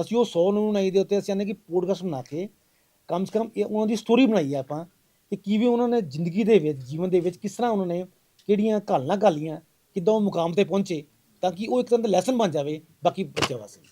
ਅਸੀਂ ਉਹ 100 ਅਲੂਮਨਾਈ ਦੇ ਉੱਤੇ ਅਸੀਂ ਕਹਿੰਦੇ ਕਿ ਪੋਡਕਾਸਟ ਬਣਾ ਕੇ ਕਮ ਸੇ ਕਮ ਇਹ ਉਹਨਾਂ ਦੀ ਸਟੋਰੀ ਬਣਾਈ ਹੈ ਆਪਾਂ, ਕਿ ਕਿਵੇਂ ਉਹਨਾਂ ਨੇ ਜ਼ਿੰਦਗੀ ਦੇ ਵਿੱਚ, ਜੀਵਨ ਦੇ ਵਿੱਚ ਕਿਸ ਤਰ੍ਹਾਂ ਉਹਨਾਂ ਨੇ ਕਿਹੜੀਆਂ ਘਾਲਣਾ ਘਾਲੀਆਂ ਕਿੱਦਾਂ ਉਹ ਮੁਕਾਮ ਤੇ ਪਹੁੰਚੇ ਤਾਂ ਕਿ ਉਹ ਇੱਕ ਤਰ੍ਹਾਂ ਦਾ ਲੈਸਨ ਬਣ ਜਾਵੇ, ਬਾਕੀ ਬੱਚਿਆਂ ਵਾਸਤੇ।